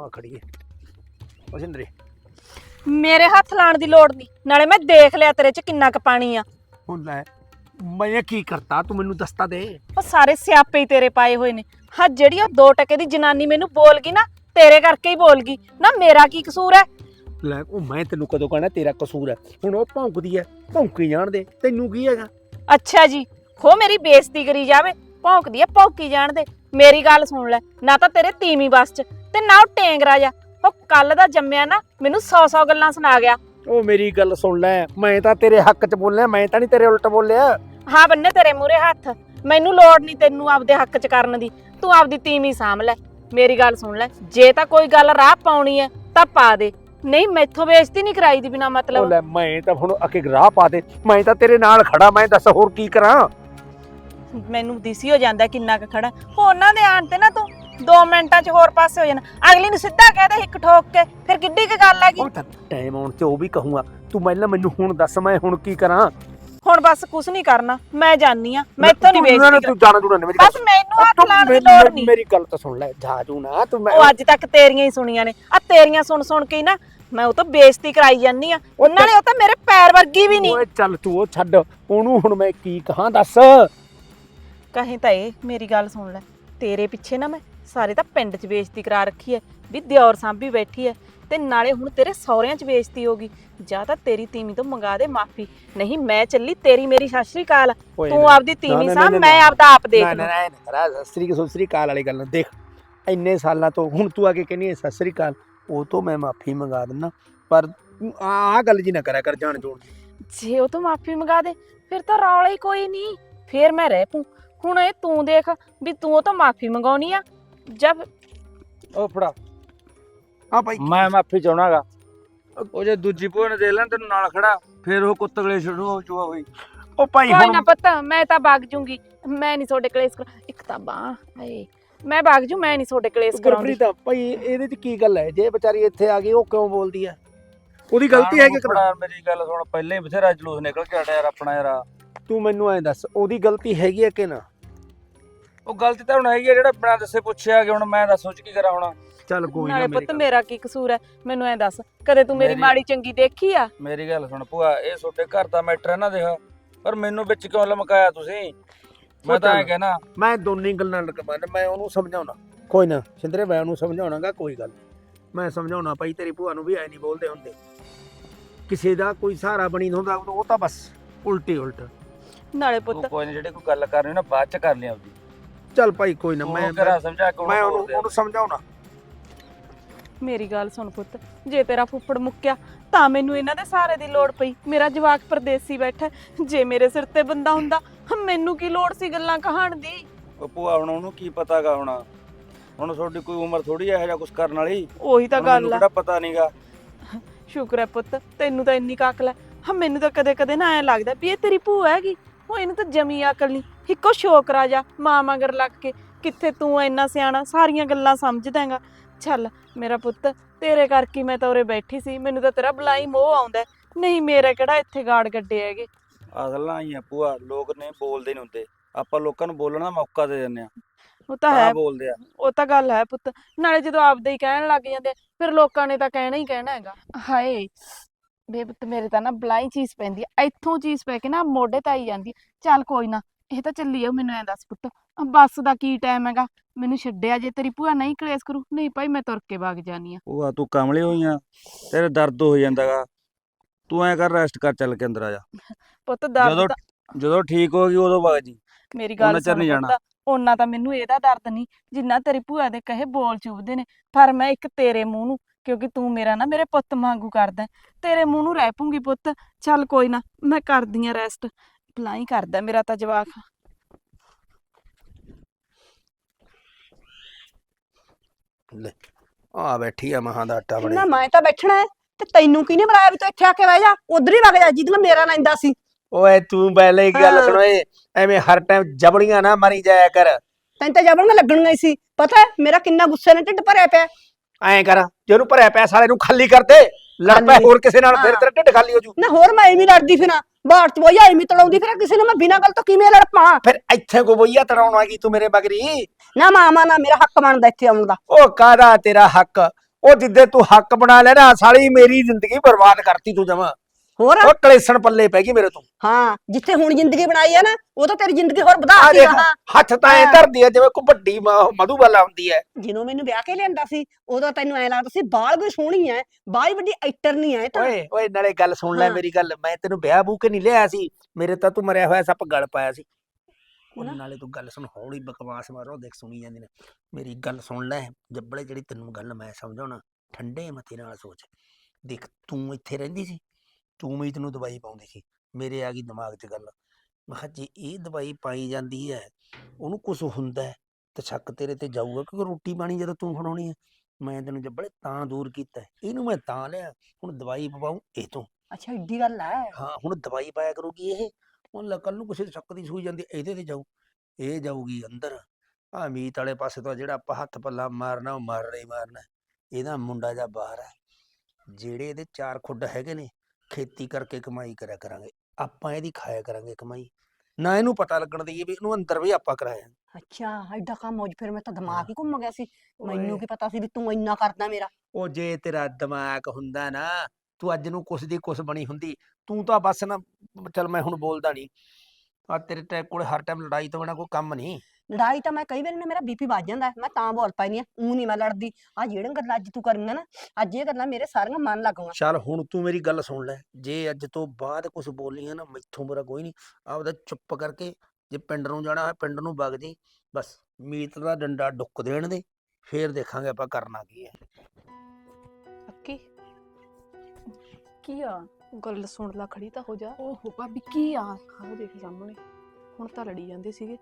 ਹਾਂ ਖੜੀ ਹੈ ਉਹ ਸਿੰਦਰੇ। ਮੇਰੇ ਹੱਥ ਲਾਣ ਦੀ ਲੋੜ ਨਹੀਂ। ਨਾਲੇ ਮੈਂ ਦੇਖ ਲਿਆ ਤੇਰੇ 'ਚ ਕਿੰਨਾ ਕੁ ਪਾਣੀ ਆ। ਹੁਣ ਲੈ ਮੈਂ ਕੀ ਕਰਤਾ? ਤੂੰ ਮੈਨੂੰ ਦੱਸਤਾ ਦੇ। ਉਹ ਸਾਰੇ ਸਿਆਪੇ ਹੀ ਤੇਰੇ ਪਾਏ ਹੋਏ ਨੇ। ਹਾਂ ਜਿਹੜੀ ਉਹ 2 ਟਕੇ ਦੀ ਜਨਾਨੀ ਮੈਨੂੰ ਬੋਲ ਗਈ ਨਾ ਤੇਰੇ ਕਰਕੇ ਹੀ ਬੋਲ ਗਈ। ਨਾ ਮੇਰਾ ਕੀ ਕਸੂਰ ਹੈ? ਲੈ ਉਹ ਮੈਂ ਤੈਨੂੰ ਕਦੋਂ ਕਹਿਣਾ ਤੇਰਾ ਕਸੂਰ ਹੈ। ਹੁਣ ਉਹ ਭੌਂਕਦੀ ਹੈ ਭੌਂਕੀ ਜਾਣ ਦੇ। ਤੈਨੂੰ ਕੀ ਹੈਗਾ? ਅੱਛਾ ਜੀ ਖੋ ਮੇਰੀ ਬੇਇੱਜ਼ਤੀ ਕਰੀ ਜਾਵੇ। ਭੌਂਕਦੀ ਐ ਭੌਂਕੀ ਜਾਣ ਦੇ। ਮੇਰੀ ਗੱਲ ਸੁਣ ਲੈ ਨਾ ਤਾਂ ਤੇਰੇ ਤੀਵੀਂ ਬਸ ਚ ਤੇ ਨਾ ਉਹ ਟੇਂਗਰਾ ਜਾ ਉਹ ਕੱਲ ਦਾ ਜੰਮਿਆ ਨਾ ਮੈਨੂੰ 100-100 ਗੱਲਾਂ ਸੁਣਾ ਗਿਆ। ਉਹ ਮੇਰੀ ਗੱਲ ਸੁਣ ਲੈ ਮੈਂ ਤਾਂ ਤੇਰੇ ਹੱਕ 'ਚ ਬੋਲਿਆ ਮੈਂ ਤਾਂ ਨਹੀਂ ਤੇਰੇ ਉਲਟ ਬੋਲਿਆ। ਹਾਂ ਬੰਨੇ ਤੇਰੇ ਮੂਰੇ ਹੱਥ। ਮੈਨੂੰ ਲੋੜ ਨਹੀਂ ਤੈਨੂੰ ਆਪਦੇ ਹੱਕ ਚ ਕਰਨ ਦੀ। ਤੂੰ ਆਪਦੀ ਤੀਵੀਂ ਸਾਂਭ ਲੈ। ਮੇਰੀ ਗੱਲ ਸੁਣ ਲੈ ਜੇ ਤਾਂ ਕੋਈ ਗੱਲ ਰਾਹ ਪਾਉਣੀ ਐ ਤਾਂ ਪਾ ਦੇ। ਨਹੀਂ ਮੈਥੋਂ ਬੇਇੱਜ਼ਤੀ ਨਹੀਂ ਕਰਾਈ ਦੀ ਬਿਨਾ ਉਹ ਮਤਲਬ ਲੈ ਮੈਂ ਤਾਂ ਹੁਣ ਅਕੇ ਰਾਹ ਪਾ ਦੇ। ਮੈਂ ਤਾਂ ਤੇਰੇ ਨਾਲ ਖੜਾ ਮੈਂ ਦੱਸ ਹੋਰ ਕੀ ਕਰਾਂ? ਮੈਨੂੰ ਦਿਸੀ ਹੋ ਜਾਂਦਾ ਕਿੰਨਾ ਕੁ ਖੜਾ। ਉਹਨਾਂ ਦੇ ਆਣ ਤੇ ਨਾ ਤੂੰ 2 ਮਿੰਟਾਂ 'ਚ ਹੋਰ ਪਾਸੇ ਹੋ ਜਾਣਾ। ਅਗਲੀ ਨੂੰ ਸਿੱਧਾ ਕਹਿ ਦੇ ਹਿੱਕ ਠੋਕ ਕੇ ਫਿਰ ਕਿੱਡੀ ਕੁ ਗੱਲ ਹੈਗੀ? ਉਹ ਤਾਂ ਟਾਈਮ ਆਉਣ ਤੇ ਉਹ ਵੀ ਕਹੂੰਗਾ ਤੂੰ ਪਹਿਲਾਂ ਮੈਨੂੰ ਹੁਣ ਦੱਸ ਮੈਂ ਹੁਣ ਕੀ ਕਰਾਂ? ਹੁਣ ਬਸ ਕੁਝ ਨਹੀਂ ਕਰਨਾ ਮੈਂ ਜਾਣੀ ਆ ਮੈਥੋਂ ਨਹੀਂ ਤੂੰ ਨਾ- ਵੇਚਦੀ ਤੂੰ ਜਾਣਾ ਜੁਣਾ ਮੇਰੀ ਬਸ ਮੈਨੂੰ ਹੱਥ ਤੂੰ ਲਾਉਣ ਦੀ ਲੋੜ ਨਹੀਂ ਮੇਰੀ ਗੱਲ ਤਾਂ ਸੁਣ ਲੈ ਜਾ ਜੂ ਨਾ ਤੂੰ ਮੈਂ ਉਹ ਅੱਜ ਤੱਕ ਤੇਰੀਆਂ ਹੀ ਸੁਣੀਆਂ ਨੇ। ਆ ਤੇਰੀਆਂ ਸੁਣ ਸੁਣ ਕੇ ਨਾ ਮੈਂ ਉਹ ਤੋਂ ਬੇਇੱਜ਼ਤੀ ਕਰਾਈ ਜਾਂਦੀ ਆ ਉਹ ਉਹਨਾਂ ਨੇ ਉਹ ਤਾਂ ਮੇਰੇ ਪੈਰ ਵਰਗੀ ਵੀ ਨਹੀਂ ਓਏ ਚੱਲ ਤੂੰ ਉਹ ਛੱਡ ਉਹਨੂੰ ਹੁਣ ਮੈਂ ਕੀ ਕਹਾਂ ਦੱਸ? ਕਹੀਂ ਤਾਂ ਇਹ ਮੇਰੀ ਗੱਲ ਸੁਣ ਲੈ। ਤੇਰੇ ਪਿੱਛੇ ਨਾ ਮੈਂ ਸਾਰੇ ਤਾਂ ਪਿੰਡ 'ਚ ਬੇਇੱਜ਼ਤੀ ਕਰਾ ਰੱਖੀ ਐ ਵੀ ਦਿਓਰ ਸਾਂਭੀ ਬੈਠੀ ਐ ਤੇ ਨਾਲੇ ਹੁਣ ਤੇਰੇ ਸਹੁਰਿਆਂ 'ਚ ਬੇਇੱਜ਼ਤੀ ਹੋਗੀ ਜਾਂ ਤਾਂ ਤੇਰੀ ਤੀਵੀਂ ਤੋਂ ਮੰਗਾ ਦੇ ਮਾਫੀ ਨਹੀਂ ਮੈਂ ਚੱਲੀ ਤੇਰੀ ਮੇਰੀ ਸਤਿ ਸ਼੍ਰੀ ਅਕਾਲ। ਓਏ ਤੂੰ ਨਾ- ਆਪਦੀ ਤੀਵੀਂ ਨਾ- ਸਾਂਭ ਨਾ- ਮੈਂ ਨਾ। ਆਪਦਾ ਆਪ ਦੇਖ ਨਾ ਲੂੰ। ਨਾ ਨਾ ਨਾ ਸ੍ਰੀ ਸ੍ਰੀ ਕਾਲ ਵਾਲੀ ਗੱਲ ਨਾ ਦੇਖ। ਇੰਨੇ ਸਾਲਾਂ ਤੋਂ ਹੁਣ ਤੂੰ ਆ ਕੇ ਕਹਿੰਦੀ ਹੈ ਸਤਿ ਸ੍ਰੀ ਅਕਾਲ ਉਹ ਤੋਂ ਮੈਂ ਮਾਫੀ ਮੰਗਾ ਦਿੰਦਾ। ਪਰ ਆਹ ਗੱਲ ਜੀ ਨਾ ਕਰਿਆ ਕਰ ਜਾਣ ਜੋੜ ਜੇ ਉਹ ਤੋਂ ਮਾਫੀ ਮੰਗਾ ਦੇ ਫਿਰ ਤਾਂ ਰੌਲਾ ਹੀ ਕੋਈ ਨਹੀਂ। ਫਿਰ ਮੈਂ ਰਹਿ ਪੂੰ ਹੁਣ ਇਹ ਤੂੰ ਦੇਖ ਵੀ ਤੂੰ ਉਹ ਤੋਂ ਮਾਫੀ ਮੰਗਾਉਣੀ ਆ। ਜਦ ਉਹ ਫੜਾ। ਹਾਂ ਭਾਈ। ਮੈਂ ਮਾਫੀ ਚਾਹਣਾਗਾ ਉਹ ਜੇ ਦੂਜੀ ਭੂਆ ਨੇ ਦੇ ਲੈਣ ਤੈਨੂੰ ਨਾਲ ਖੜਾ। ਫਿਰ ਉਹ ਕੁੱਤਗਲੇ ਸ਼ੁਰੂ ਹੋ ਚੁਆ ਹੋਈ ਉਹ ਭਾਈ ਕੋਈ ਨਾ ਹੁਣ ਪੁੱਤ ਮੈਂ ਤਾਂ ਵਗ ਜੂੰਗੀ। ਮੈਂ ਨਹੀਂ ਤੁਹਾਡੇ ਕਲੇਸ਼ ਕਰ ਇੱਕ ਤਾਂ ਬਾਂਹ ਹਾਏ। ਮੈਂ ਵਗ ਜੂ ਮੈਂ ਨਹੀਂ ਤੁਹਾਡੇ ਕਲੇਸ਼ ਕਰਾਉਂਦੀ। ਗੁਰਪ੍ਰੀਤ ਭਾਈ ਇਹਦੇ ਚ ਕੀ ਗੱਲ ਹੈ? ਜੇ ਵਿਚਾਰੀ ਇੱਥੇ ਆ ਗਈ ਉਹ ਕਿਉਂ ਬੋਲਦੀ ਹੈ? ਉਹਦੀ ਗਲਤੀ ਹੈ ਕਿ ਯਾਰ ਮੇਰੀ ਗੱਲ ਸੁਣ। ਪਹਿਲਾਂ ਹੀ ਬਥੇਰਾ ਜਲੂਸ ਨਿਕਲ ਕੇ ਹਟਿਆ ਯਾਰ ਆਪਣਾ ਯਾਰ। ਤੂੰ ਮੈਨੂੰ ਐਂ ਦੱਸ ਉਹਦੀ ਗਲਤੀ ਹੈਗੀ ਹੈ ਕਿ ਨਾ? ਉਹ ਗਲਤੀ ਤਾਂ ਹੁਣ ਹੈਗੀ ਆ ਜਿਹੜਾ ਬਿਨਾਂ ਦੱਸੇ ਪੁੱਛਿਆ ਕਿ ਹੁਣ ਮੈਂ ਦੱਸ ਸੋਚ ਕੀ ਕਰਾਂ ਹੁਣ। ਚੱਲ ਕੋਈ ਨਾ ਨਾਲੇ ਪੁੱਤ ਮੇਰਾ ਕੀ ਕਸੂਰ ਹੈ? ਮੈਨੂੰ ਐ ਦੱਸ ਕਦੇ ਤੂੰ ਮੇਰੀ ਮੇਰੀ- ਮਾੜੀ ਚੰਗੀ ਦੇਖੀ ਆ? ਮੇਰੀ ਗੱਲ ਸੁਣ ਭੂਆ ਇਹ ਤੁਹਾਡੇ ਘਰ ਦਾ ਮੈਟਰ ਹੈ ਨਾ ਦੇਖ ਪਰ ਮੈਨੂੰ ਵਿੱਚ ਕਿਉਂ ਲਮਕਾਇਆ ਤੁਸੀਂ? ਮੈਂ ਤਾਂ ਐ। ਕਹਿਣਾ। ਮੈਂ ਦੋਨੇ ਗੱਲਾਂ ਲਗਵਾਨ ਮੈਂ ਉਹਨੂੰ ਸਮਝਾਉਣਾ। ਕੋਈ ਨਾ ਸਿੰਦਰੇ ਮੈਂ ਉਹਨੂੰ ਸਮਝਾਉਣਾਗਾ ਕੋਈ ਗੱਲ ਨੀ। ਮੈਂ ਸਮਝਾਉਣਾ ਭਾਈ ਤੇਰੀ ਭੂਆ ਨੂੰ ਵੀ ਐ ਨਹੀਂ ਬੋਲਦੇ ਹੁੰਦੇ। ਕਿਸੇ ਦਾ ਕੋਈ ਸਹਾਰਾ ਬਣੀ ਨੀ ਹੁੰਦਾ ਉਹ ਤਾਂ ਬਸ ਉਲਟੀ ਉਲਟ ਨਾਲੇ ਤੂੰ ਪੁੱਤ ਕੋਈ ਨਹੀਂ ਜਿਹੜੀ ਕੋਈ ਗੱਲ ਕਰਨੀ ਨਾ ਬਾਅਦ ਚ ਕਰ ਲਿਆ ਉਹਦੀ। ਚੱਲ ਭਾਈ ਕੋਈ ਨਾ ਮੈਂ ਮੈਂ ਕਰਾ ਸਮਝਾ ਕੇ ਮੈਂ ਉਹਨੂੰ ਉਹਨੂੰ ਸਮਝਾਉਣਾ। ਮੇਰੀ ਗੱਲ ਸੁਣ ਪੁੱਤ ਜੇ ਤੇਰਾ ਫੁੱਫੜ ਮੁੱਕਿਆ ਤਾਂ ਮੈਨੂੰ ਇਹਨਾਂ ਦੇ ਸਹਾਰੇ ਦੀ ਲੋੜ ਪਈ। ਮੇਰਾ ਜਵਾਕ ਪਰਦੇਸੀ ਬੈਠਾ ਹੈ। ਜੇ ਮੇਰੇ ਸਿਰ ਤੇ ਬੰਦਾ ਹੁੰਦਾ ਮੈਨੂੰ ਕੀ ਲੋੜ ਸੀ ਗੱਲਾਂ ਕਹਾਣ ਦੀ? ਉਹ ਭੂਆ ਹੁਣ ਉਹਨੂੰ ਕੀ ਪਤਾਗਾ ਹੁਣ? ਹੁਣ ਤੁਹਾਡੀ ਕੋਈ ਉਮਰ ਥੋੜੀ ਹੈ ਜਾਂ ਕੁਝ ਕਰਨ ਵਾਲੀ? ਉਹੀ ਤਾਂ ਗੱਲ ਆ। ਕਿਹੜਾ ਪਤਾ ਨਹੀਂਗਾ ਸ਼ੁਕਰ ਹੈ ਪੁੱਤ ਤੈਨੂੰ ਤਾਂ ਇੰਨੀ ਕਾਕਲ ਹੈ। ਹਾਂ ਮੈਨੂੰ ਤਾਂ ਕਦੇ ਕਦੇ ਨਾ ਐ ਲੱਗਦਾ ਵੀ ਇਹ ਤੇਰੀ ਭੂਆ ਹੈਗੀ। ਉਹ ਇਹਨੂੰ ਤਾਂ ਜਮੀ ਅਕਲ ਨਹੀਂ ਇੱਕੋ ਸ਼ੋਕਰਾ ਜਾ ਮਾਂ ਮਗਰ ਲੱਗ ਕੇ। ਕਿੱਥੇ ਤੂੰ ਇੰਨਾ ਸਿਆਣਾ? ਸਾਰੀਆਂ ਗੱਲਾਂ ਸਮਝਦਾ ਹੈਗਾ ਚੱਲ ਮੇਰਾ ਪੁੱਤ ਤੇਰੇ ਕਰਕੇ ਮੈਂ ਤਾਂ ਉਰੇ ਬੈਠੀ ਸੀ। ਮੈਨੂੰ ਤਾਂ ਤੇਰਾ ਬਲਾਈ ਮੋਹ ਆਉਂਦਾ। ਨਹੀਂ ਮੇਰਾ ਕਿਹੜਾ ਇੱਥੇ ਗਾੜ ਗੱਡੇ ਹੈਗੇ। ਅਸਲ ਹੀ ਆ ਭੂਆ ਲੋਕ ਨੇ ਬੋਲਦੇ ਨਹੀਂ ਹੁੰਦੇ। ਆਪਾਂ ਲੋਕਾਂ ਨੂੰ ਬੋਲਣ ਦਾ ਮੌਕਾ ਦੇ ਦਿੰਦੇ ਆ। ਉਹ ਤਾਂ ਹੈ। ਤਾਂ ਬੋਲਦੇ ਆ। ਉਹ ਤਾਂ ਗੱਲ ਹੈ ਪੁੱਤ। ਨਾਲੇ ਜਦੋਂ ਆਪਦੇ ਹੀ ਕਹਿਣ ਲੱਗ ਜਾਂਦੇ ਫਿਰ ਲੋਕਾਂ ਨੇ ਤਾਂ ਕਹਿਣਾ ਹੀ ਕਹਿਣਾ ਹੈਗਾ। ਹਾਏ ਬੇ ਪੁੱਤ ਮੇਰੇ ਤਾਂ ਨਾ ਬਲਾਈ ਚੀਜ਼ ਪੈਂਦੀ ਆ। ਇੱਥੋਂ ਚੀਜ਼ ਪੈ ਕੇ ਨਾ ਮੋਢੇ ਤੇ ਆਈ ਜਾਂਦੀ। ਚੱਲ ਕੋਈ ਨਾ ਇਹ ਤਾਂ ਚੱਲੀ ਆ ਮੈਨੂੰ ਐ ਦੱਸ ਪੁੱਤ। ਆਹ ਬੱਸ ਦਾ ਕੀ ਟਾਈਮ ਹੈਗਾ? ਮੈਨੂੰ ਛੱਡਿਆ ਜੇ ਤੇਰੀ ਭੂਆ ਨਹੀਂ ਕਲੇਸ਼ ਕਰੂ। ਨਹੀਂ ਭਾਈ ਮੈਂ ਤੁਰ ਕੇ ਵਗ ਜਾਨੀ ਆ ਭੂਆ ਤੂੰ ਕਮਲੀ ਹੋਈ ਆ। ਤੇਰੇ ਦਰਦ ਹੋ ਜਾਂਦਾਗਾ। ਤੂੰ ਐ ਕਰ ਰੈਸਟ ਕਰ ਚੱਲ ਕੇ ਅੰਦਰ ਆ ਜਾ। ਪੁੱਤ ਦਰਦ ਜਦੋਂ ਤਾਂ ਜਦੋਂ ਠੀਕ ਹੋ ਗਈ ਉਦੋਂ ਵਗ ਜੀ। ਮੇਰੀ ਉਹਨਾਂ ਗੱਲ ਚਿਰ ਸੁਣ ਨਹੀਂ ਜਾਣਾ। ਪੁੱਤ। ਉਹਨਾਂ ਤਾਂ ਮੈਨੂੰ ਇਹਦਾ ਦਰਦ ਨਹੀਂ ਜਿੰਨਾ ਤੇਰੀ ਭੂਆ ਦੇ ਕਹੇ ਬੋਲ ਚੁਭਦੇ ਨੇ। ਪਰ ਮੈਂ ਇੱਕ ਤੇਰੇ ਮੂੰਹ ਨੂੰ ਕਿਉਂਕਿ ਤੂੰ ਮੇਰਾ ਨਾ ਮੇਰੇ ਪੁੱਤ ਵਾਂਗੂ ਕਰਦਾ ਹੈ। ਤੇਰੇ ਮੂੰਹ ਨੂੰ ਰਹਿ ਪੂੰਗੀ ਪੁੱਤ। ਚੱਲ ਕੋਈ ਨਾ ਮੈਂ ਕਰਦੀ ਆ ਰੈਸਟ ਭਲਾਈ ਕਰਦਾ ਮੇਰਾ ਤਾਂ ਜਵਾਕ। ਲੈ ਆ ਬੈਠੀ ਆ ਮਹਾਂ ਦਾ ਆਟਾ ਬਣੇ ਨਾ ਮੈਂ ਤਾਂ ਬੈਠਣਾ ਹੈ ਤੇ ਤੈਨੂੰ ਕਿਹਨੇ ਬੁਲਾਇਆ ਵੀ ਤੂੰ ਇੱਥੇ ਆ ਕੇ ਬਹਿ ਜਾ ਉਧਰ ਹੀ ਵਗ ਜਾ ਜਿਹਦੇ ਮੇਰਾ ਲੈਂਦਾ ਸੀ। ਓਏ ਤੂੰ ਪਹਿਲੇ ਇੱਕ ਗੱਲ ਹਾਂ। ਸੁਣ ਓਏ ਐਵੇਂ ਹਰ ਟਾਈਮ ਜਬੜੀਆਂ ਨਾ ਮਾਰੀ ਜਾਇਆ ਕਰ। ਤੈਨੂੰ ਤਾਂ ਜਬਰ ਲੱਗਣੀਆਂ ਹੀ ਸੀ ਪਤਾ ਹੈ, ਮੇਰਾ ਕਿੰਨਾ ਗੁੱਸੇ ਨਾਲ ਢਿੱਡ ਭਰਿਆ ਪਿਆ। ਐਂ ਕਰ ਜੇ ਉਹਨੂੰ ਭਰਿਆ ਪਿਆ ਸਾਲੇ ਨੂੰ ਖਾਲੀ ਕਰ ਦੇ। ਲੜ ਪੈ। ਹੋਰ ਕਿਸੇ ਨਾਲ ਫਿਰ। ਤੇਰਾ ਢਿੱਡ ਖਾਲੀ ਹੋ ਜੂ। ਨਾ ਹੋਰ ਮੈਂ ਐਵੇਂ ਲੜਦੀ ਫਿਰਾਂ ਬਾਹਰ ਚ ਬੋਈ ਐਵੇਂ ਤੜਾਉਂਦੀ ਫਿਰਾਂ ਕਿਸੇ ਨੂੰ ਮੈਂ ਬਿਨਾਂ ਗੱਲ ਤੋਂ ਕਿਵੇਂ ਲੜ ਪਾਂ ਫਿਰ ਇੱਥੇ ਕੋ ਬਈਆ ਤੜਾਉਣ ਆ ਗਈ ਤੂੰ ਮੇਰੇ ਬਗਰੀ? ਨਾ ਮਾਮਾ ਨਾ ਮੇਰਾ ਹੱਕ ਬਣਦਾ ਇੱਥੇ ਆਉਣ ਦਾ। ਉਹ ਕਾਹਦਾ ਤੇਰਾ ਹੱਕ? ਉਹ ਜਿੱਦੇ ਤੂੰ ਹੱਕ ਬਣਾ ਲੈ ਨਾ ਸਾਲੀ ਮੇਰੀ ਜ਼ਿੰਦਗੀ ਬਰਬਾਦ ਕਰਤੀ ਤੂੰ ਜਮਾ। ਹੋਰ? ਉਹ ਕਲੇਸ਼ਣ ਪੱਲੇ ਪੈ ਗਈ ਮੇਰੇ ਤੋਂ। ਹਾਂ ਜਿੱਥੇ ਹੁਣ ਜ਼ਿੰਦਗੀ ਬਣਾਈ ਆ ਨਾ ਉਹ ਤਾਂ ਤੇਰੀ ਜ਼ਿੰਦਗੀ ਹੋਰ ਆ ਵਧਾ ਹਾਂ ਹੱਥ ਤਾਂ ਐ। ਧਰਦੀ ਐ ਜਿਵੇਂ ਕੋ ਵੱਡੀ ਮ- ਮਧੂਬਾਲਾ ਹੁੰਦੀ ਐ। ਜਦੋਂ ਮੈਨੂੰ ਵਿਆਹ ਕੇ ਲਿਆਂਦਾ ਸੀ ਉਦੋਂ ਤੈਨੂੰ ਐ ਲੱਗਦਾ ਸੀ ਬਾਲ ਵੀ ਸੋਹਣੀ ਐ ਬਾਈ ਵੱਡੀ ਐਕਟਰ ਨਹੀਂ ਐ ਤਾਂ। ਓਏ ਓਏ ਨਾਲੇ ਗੱਲ ਸੁਣ ਲੈ। ਮੇਰੀ ਗੱਲ ਮੈਂ ਤੈਨੂੰ ਵਿਆਹ ਬੂ ਕੇ ਨਹੀਂ ਲਿਆ ਸੀ ਮੇਰੇ ਤਾਂ ਤੂੰ ਮਰਿਆ ਹੋਇਆ ਸੱਪ ਗਲ ਪਾਇਆ ਸੀ। ਉਹ ਨਾ। ਨਾਲੇ ਤੂੰ ਗੱਲ ਸੁਣ ਹੌਲੀ ਬਕਵਾਸ ਮਾਰੋ ਦੇਖ ਸੁਣੀ ਜਾਂਦੀ ਨੇ। ਮੇਰੀ ਗੱਲ ਸੁਣ ਲੈ ਜੱਬੜੇ ਜਿਹੜੀ ਤੈਨੂੰ ਗੱਲ ਮੈਂ ਸਮਝਾਉਣਾ ਠੰਡੇ ਮਤੇ ਨਾਲ ਸੋਚ। ਦੇਖ ਤੂੰ ਇੱਥੇ ਰਹਿੰਦੀ ਸੀ? ਤੂੰ ਮੀਤ ਨੂੰ ਦਵਾਈ ਪਾਉਂਦੀ ਸੀ ਮੇਰੇ ਆ ਗਈ ਦਿਮਾਗ 'ਚ ਗੱਲ। ਮੈਂ ਕਿਹਾ ਜੇ ਇਹ ਦਵਾਈ ਪਾਈ ਜਾਂਦੀ ਹੈ ਉਹਨੂੰ ਕੁਝ ਹੁੰਦਾ ਹੈ ਤੇ ਸ਼ੱਕ ਤੇਰੇ ਤੇ ਜਾਊਗਾ ਕਿਉਂਕਿ ਰੋਟੀ ਪਾਣੀ ਜਦੋਂ ਤੂੰ ਖਣਾਉਣੀ ਹੈ। ਮੈਂ ਤੈਨੂੰ ਜੱਬੜੇ ਤਾਂ ਦੂਰ ਕੀਤਾ ਹੈ। ਇਹਨੂੰ ਮੈਂ ਤਾਂ ਲਿਆ ਹੁਣ ਦਵਾਈ ਪਵਾਉਂ ਇਹ ਤੋਂ ਅੱਛਾ ਏਡੀ ਗੱਲ ਐ ਹਾਂ ਹੁਣ ਦਵਾਈ ਪਾਇਆ ਕਰੂਗੀ ਇਹ। ਹੁਣ ਕੱਲ ਨੂੰ ਕਿਸੇ ਦੇ ਸ਼ੱਕ ਦੀ ਸੂਈ ਜਾਂਦੀ ਇਹਦੇ ਤੇ ਜਾਊ। ਇਹ ਜਾਊਗੀ ਅੰਦਰ। ਆ ਮੀਤ ਵਾਲੇ ਪਾਸੇ ਤੋਂ ਜਿਹੜਾ ਆਪਾਂ ਹੱਥ ਪੱਲਾ ਮਾਰਨਾ ਉਹ ਮਾਰਨਾ ਹੀ ਮਾਰਨਾ। ਇਹਦਾ ਮੁੰਡਾ ਜਾਂ ਬਾਹਰ ਹੈ। ਜਿਹੜੇ ਇਹਦੇ ਚਾਰ ਖੁੱਡ ਹੈਗੇ ਨੇ ਖੇਤੀ ਕਰਕੇ ਕਮਾਈ ਕਰਿਆ ਕਰਾਂਗੇ ਆਪਾਂ ਇਹਦੀ ਖਾਇਆ ਕਰਾਂਗੇ ਕਮਾਈ। ਨਾ ਇਹਨੂੰ ਪਤਾ ਲੱਗਣ ਦੀ ਵੀ ਇਹਨੂੰ ਅੰਦਰ ਵੀ ਆਪਾਂ ਕਰਾਇਆ। ਅੱਛਾ ਐਡਾ ਕੰਮ ਹੋ ਜ ਫਿਰ ਮੈਂ ਤਾਂ ਦਿਮਾਗ ਹੀ ਘੁੰਮ ਗਿਆ ਸੀ। ਮੈਨੂੰ ਕੀ ਪਤਾ ਸੀ ਵੀ ਤੂੰ ਇੰਨਾ ਕਰਦਾ ਮੇਰਾ। ਉਹ ਜੇ ਤੇਰਾ ਦਿਮਾਗ ਹੁੰਦਾ ਨਾ ਤੂੰ ਅੱਜ ਨੂੰ ਕੁਛ ਦੀ ਕੁਛ ਬਣੀ ਹੁੰਦੀ। ਤੂੰ ਤਾਂ ਬਸ ਨਾ ਚਲ ਮੈਂ ਹੁਣ ਬੋਲਦਾ ਨਹੀਂ ਆ ਤੇਰੇ ਟੈ ਕੋਲ ਹਰ ਟਾਈਮ ਲੜਾਈ ਤੋਂ ਬਿਨਾ ਕੋਈ ਕੰਮ ਨਹੀਂ ਲੜਾਈ ਤਾਂ ਮੈਂ ਕਈ ਵਾਰ ਨਾ ਮੇਰਾ ਬੀਪੀ ਵੱਜ ਜਾਂਦਾ ਹੈ, ਮੈਂ ਤਾਂ ਬੋਲ ਪੈਣੀ ਆ ਉਹ ਨਹੀਂ ਮੈਂ ਲੜਦੀ। ਆ ਜਿਹੜੀਆਂ ਗੱਲਾਂ ਅੱਜ ਤੂੰ ਕਰੀਆਂ ਨਾ ਅੱਜ ਇਹ ਗੱਲਾਂ ਮੇਰੇ ਸਾਰੀਆਂ ਮਨ ਲੱਗੂਆਂ ਚੱਲ ਹੁਣ ਤੂੰ ਮੇਰੀ ਗੱਲ ਸੁਣ ਲੈ ਜੇ ਅੱਜ ਤੋਂ ਬਾਅਦ ਕੁਝ ਬੋਲੀਆਂ ਨਾ ਮੈਥੋਂ ਮੇਰਾ ਕੋਈ ਨਹੀਂ ਆਪਦਾ ਚੁੱਪ ਕਰਕੇ ਜੇ ਪਿੰਡ ਨੂੰ ਜਾਣਾ ਹੈ ਪਿੰਡ ਨੂੰ ਵਗ ਜੀ ਬਸ ਮੀਤ ਦਾ ਡੰਡਾ ਡੁੱਕ ਦੇਣ ਦੇ ਫੇਰ ਦੇਖਾਂਗੇ ਆਪਾਂ ਕਰਨਾ ਕੀ ਹੈ। ਅੱਕੀ ਕੀ ਆ? ਗੱਲ ਸੁਣ ਲਾ ਖੜੀ ਤਾਂ ਹੋ ਜਾ। ਓਹੋ ਭਾਬੀ ਕੀ ਆ? ਆਹ ਦੇਖ ਸਾਹਮਣੇ। ਹੁਣ ਤਾਂ ਲੜੀ ਜਾਂਦੇ ਸੀਗੇ।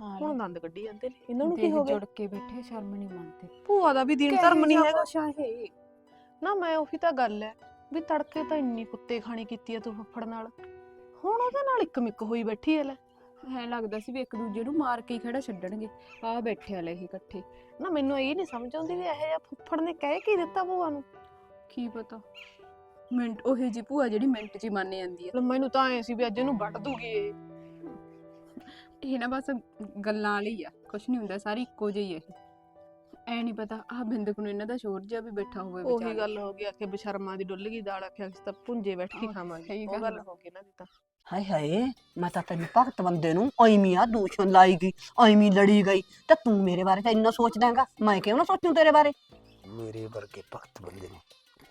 ਹਾਂ ਹੁਣ ਦੰਦ ਕੱਢੀ ਜਾਂਦੇ ਨੇ। ਇਹਨਾਂ ਨੂੰ ਕੀ ਹੋ ਗਿਆ? ਜੁੜ ਕੇ ਬੈਠੇ ਸ਼ਰਮ ਨਹੀਂ ਮੰਨਦੇ। ਭੂਆ ਦਾ ਵੀ ਦੀਨ ਧਰਮ ਨਹੀਂ ਹੈਗਾ। ਹੈ ਨਾ ਮੈਂ ਉਹੀ ਤਾਂ ਗੱਲ ਹੈ ਵੀ ਤੜਕੇ ਤਾਂ ਇੰਨੀ ਕੁੱਤੇ ਖਾਣੀ ਕੀਤੀ ਆ ਤੂੰ ਫੱਫੜ ਨਾਲ। ਹੁਣ ਉਹਦੇ ਨਾਲ ਇੱਕ ਮਿੱਕ ਹੋਈ ਬੈਠੀ ਐ ਲੈ। ਐ ਲੱਗਦਾ ਸੀ ਵੀ ਇੱਕ ਦੂਜੇ ਨੂੰ ਮਾਰ ਕੇ ਹੀ ਖੜਾ ਛੱਡਣਗੇ। ਆ ਬੈਠੇ ਵਾਲੇ ਇਹ ਇਕੱਠੇ। ਨਾ ਮੈਨੂੰ ਇਹ ਨਹੀਂ ਸਮਝ ਆਉਂਦੀ ਵੀ ਇਹ ਜਿਹਾ ਫੁੱਫੜ ਨੇ ਕਹਿ ਕੀ ਦਿੱਤਾ ਭੂਆ ਨੂੰ। ਕੀ ਪਤਾ? ਮਿੰਟ ਉਹੇ ਜੀ ਭੂਆ ਜਿਹੜੀ ਮਿੰਟ 'ਚ ਹੀ ਮੰਨ ਜਾਂਦੀ ਲੈ ਮੈਨੂੰ ਤਾਂ ਐ ਸੀ ਵੀ ਅੱਜ ਇਹਨੂੰ ਵੱਢ ਦੂਗੀ ਇਹ। ਇਹ ਨਾ ਬਸ ਗੱਲਾਂ ਵਾਲੀ ਆ ਕੁਛ ਨਹੀਂ ਹੁੰਦਾ ਸਾਰੀ ਇੱਕੋ ਜਿਹੀ ਹੈ ਐ ਨਹੀਂ ਪਤਾ ਆ ਬਿੰਦਕ ਨੂੰ ਇਹਨਾਂ ਦਾ ਸ਼ੋਰ ਜਿਹਾ ਵੀ ਬੈਠਾ ਹੋਵੇ ਉਹੀ। ਗੱਲ ਹੋ ਗਈ ਆਖੇ ਬਸ਼ਰਮਾ ਦੀ ਡੁੱਲ ਗਈ ਦਾਲ ਆਖਿਆ ਅਸੀਂ ਤਾਂ ਪੁੰਜੇ ਬੈਠ ਕੇ ਹਾਂ, ਖਾਵਾਂਗੇ ਉਹ ਗੱਲ ਗੱਲ ਆ। ਹੋ ਗਈ ਨਾ ਦੀ ਤਾਂ ਹਾਏ ਹਾਏ ਮੈਂ ਤਾਂ ਤੈਨੂੰ ਭਗਤ ਬੰਦੇ ਨੂੰ ਐਵੇਂ ਆ ਦੂਸ਼ਣ ਲਾਈ ਗਈ ਐਵੇਂ ਲੜੀ ਗਈ। ਤੇ ਤੂੰ ਮੇਰੇ ਬਾਰੇ ਤਾਂ ਇੰਨਾ ਸੋਚਦਾ ਹੈਗਾ ਮੈਂ ਕਿਉਂ ਨਾ ਸੋਚੂੰ ਤੇਰੇ ਬਾਰੇ? ਮੇਰੇ ਵਰਗੇ ਭਗਤ ਬੰਦੇ ਨੂੰ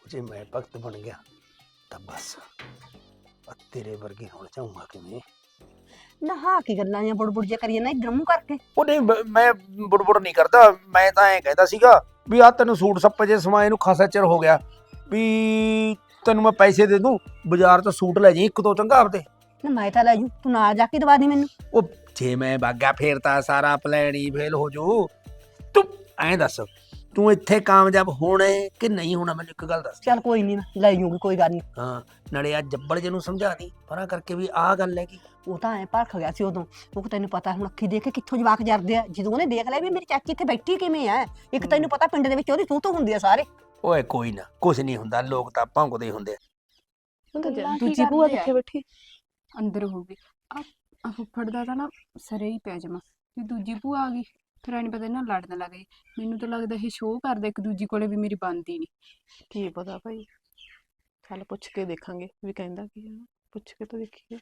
ਜੇ ਮੈਂ ਭਗਤ ਬਣ ਗਿਆ ਤਾਂ ਬਸ। ਆ ਤੇਰੇ ਵਰਗੇ ਹੁਣ ਚਾਹੂੰਗਾ ਕਿਵੇਂ? ਨਾ ਹਾਂ ਕੀ ਗੱਲਾਂ ਜਾਂ ਬੁੜਬੁੜ ਜਿਹਾ ਕਰੀਏ ਨਾ ਇਧਰ ਮੂੰਹ ਕਰਕੇ। ਉਹ ਨਹੀਂ ਬ- ਮੈਂ ਬੁੜਬੁੜ ਨਹੀਂ ਕਰਦਾ ਮੈਂ ਤਾਂ ਐਂ ਕਹਿੰਦਾ ਸੀਗਾ ਵੀ ਆ ਤੈਨੂੰ ਸੂਟ ਸੱਪੇ ਜੇ ਸਮਾਏ ਨੂੰ ਖਾਸਾ ਚਿਰ ਹੋ ਗਿਆ ਵੀ ਤੈਨੂੰ ਮੈਂ ਪੈਸੇ ਦੇ ਦੂੰ ਬਾਜ਼ਾਰ ਤੋਂ ਸੂਟ ਲੈ ਜੀ ਇੱਕ ਦੋ ਚੰਗਾ ਆਪਦੇ। ਨਾ ਮੈਂ ਤਾਂ ਲੈ ਜੂ ਤੂੰ ਨਾਲ ਜਾ ਕੇ ਦਵਾ ਦੀ ਮੈਨੂੰ। ਉਹ ਜੇ ਮੈਂ ਬਾਗਾ ਫੇਰ ਤਾਂ ਸਾਰਾ ਪਲਾਨ ਹੀ ਫੇਲ ਹੋ ਜੂ। ਤੂੰ ਐਂ ਦੱਸ ਤੂੰ ਇੱਥੇ ਕਾਮਯਾਬ ਹੋਣਾ ਹੈ ਕਿ ਨਹੀਂ ਹੋਣਾ? ਮੈਨੂੰ ਇੱਕ ਗੱਲ ਦੱਸ। ਚੱਲ ਕੋਈ ਨਹੀਂ ਲੈ ਜੂਗੀ ਕੋਈ ਗੱਲ ਨਹੀਂ ਹਾਂ ਨਾਲੇ ਆ ਜੱਬੜ ਜੇ ਨੂੰ ਸਮਝਾ ਦੀ ਪਰਾਂ ਕਰਕੇ ਵੀ ਆਹ ਗੱਲ ਹੈ ਕਿ ਉਹ ਤਾਂ ਐ ਭਰਖ ਗਿਆ ਸੀ ਉਦੋਂ। ਉਹ ਕਿ ਤੈਨੂੰ ਪਤਾ ਹੁਣ ਅੱਖੀ ਦੇਖ ਕੇ ਕਿੱਥੋਂ ਜਵਾਕ ਜਰਦੇ ਆ। ਜਦੋਂ ਉਹਨੇ ਦੇਖ ਲਿਆ ਵੀ ਮੇਰੀ ਚਾਚੀ ਇੱਥੇ ਬੈਠੀ ਕਿਵੇਂ ਐ ਇੱਕ। ਤੈਨੂੰ ਪਤਾ ਪਿੰਡ ਦੇ ਵਿੱਚ ਉਹਦੀ ਤੂੰ ਤੂੰ ਹੁੰਦੀ ਆ ਸਾਰੇ। ਓਏ ਕੋਈ ਨਾ ਕੁਝ ਨਹੀਂ ਹੁੰਦਾ ਲੋਕ ਤਾਂ ਭੌਂਕਦੇ ਹੁੰਦੇ ਆ। ਗੱਲਾਂ ਕੀ ਦੂਜੀ ਭੂਆ ਕਰਦੇ ਆ? ਕਿੱਥੇ ਬੈਠੀ? ਅੰਦਰ ਹੋਊਗੀ ਆ ਆ ਫੁੱਫੜ ਦਾ ਤਾਂ ਨਾ ਸਰੇ ਹੀ ਪੈ ਜਾਵਾਂ। ਤੇ ਦੂਜੀ ਭੂਆ ਆ ਗਈ। ਨੀ ਪਤਾ ਇਹਨਾਂ ਲੜਨ ਲੱਗ ਗਏ। ਮੈਨੂੰ ਤਾਂ ਲੱਗਦਾ ਇਹ ਸ਼ੋਅ ਕਰਦੇ ਇੱਕ ਦੂਜੀ ਕੋਲੇ ਵੀ ਮੇਰੀ ਬਣਦੀ ਨਹੀਂ ਕੀ ਪਤਾ ਭਾਈ। ਚੱਲ ਪੁੱਛ ਕੇ ਦੇਖਾਂਗੇ ਵੀ ਕਹਿੰਦਾ ਕੀ ਹੈ ਨਾ ਪੁੱਛ ਕੇ ਤਾਂ ਦੇਖੀਏ।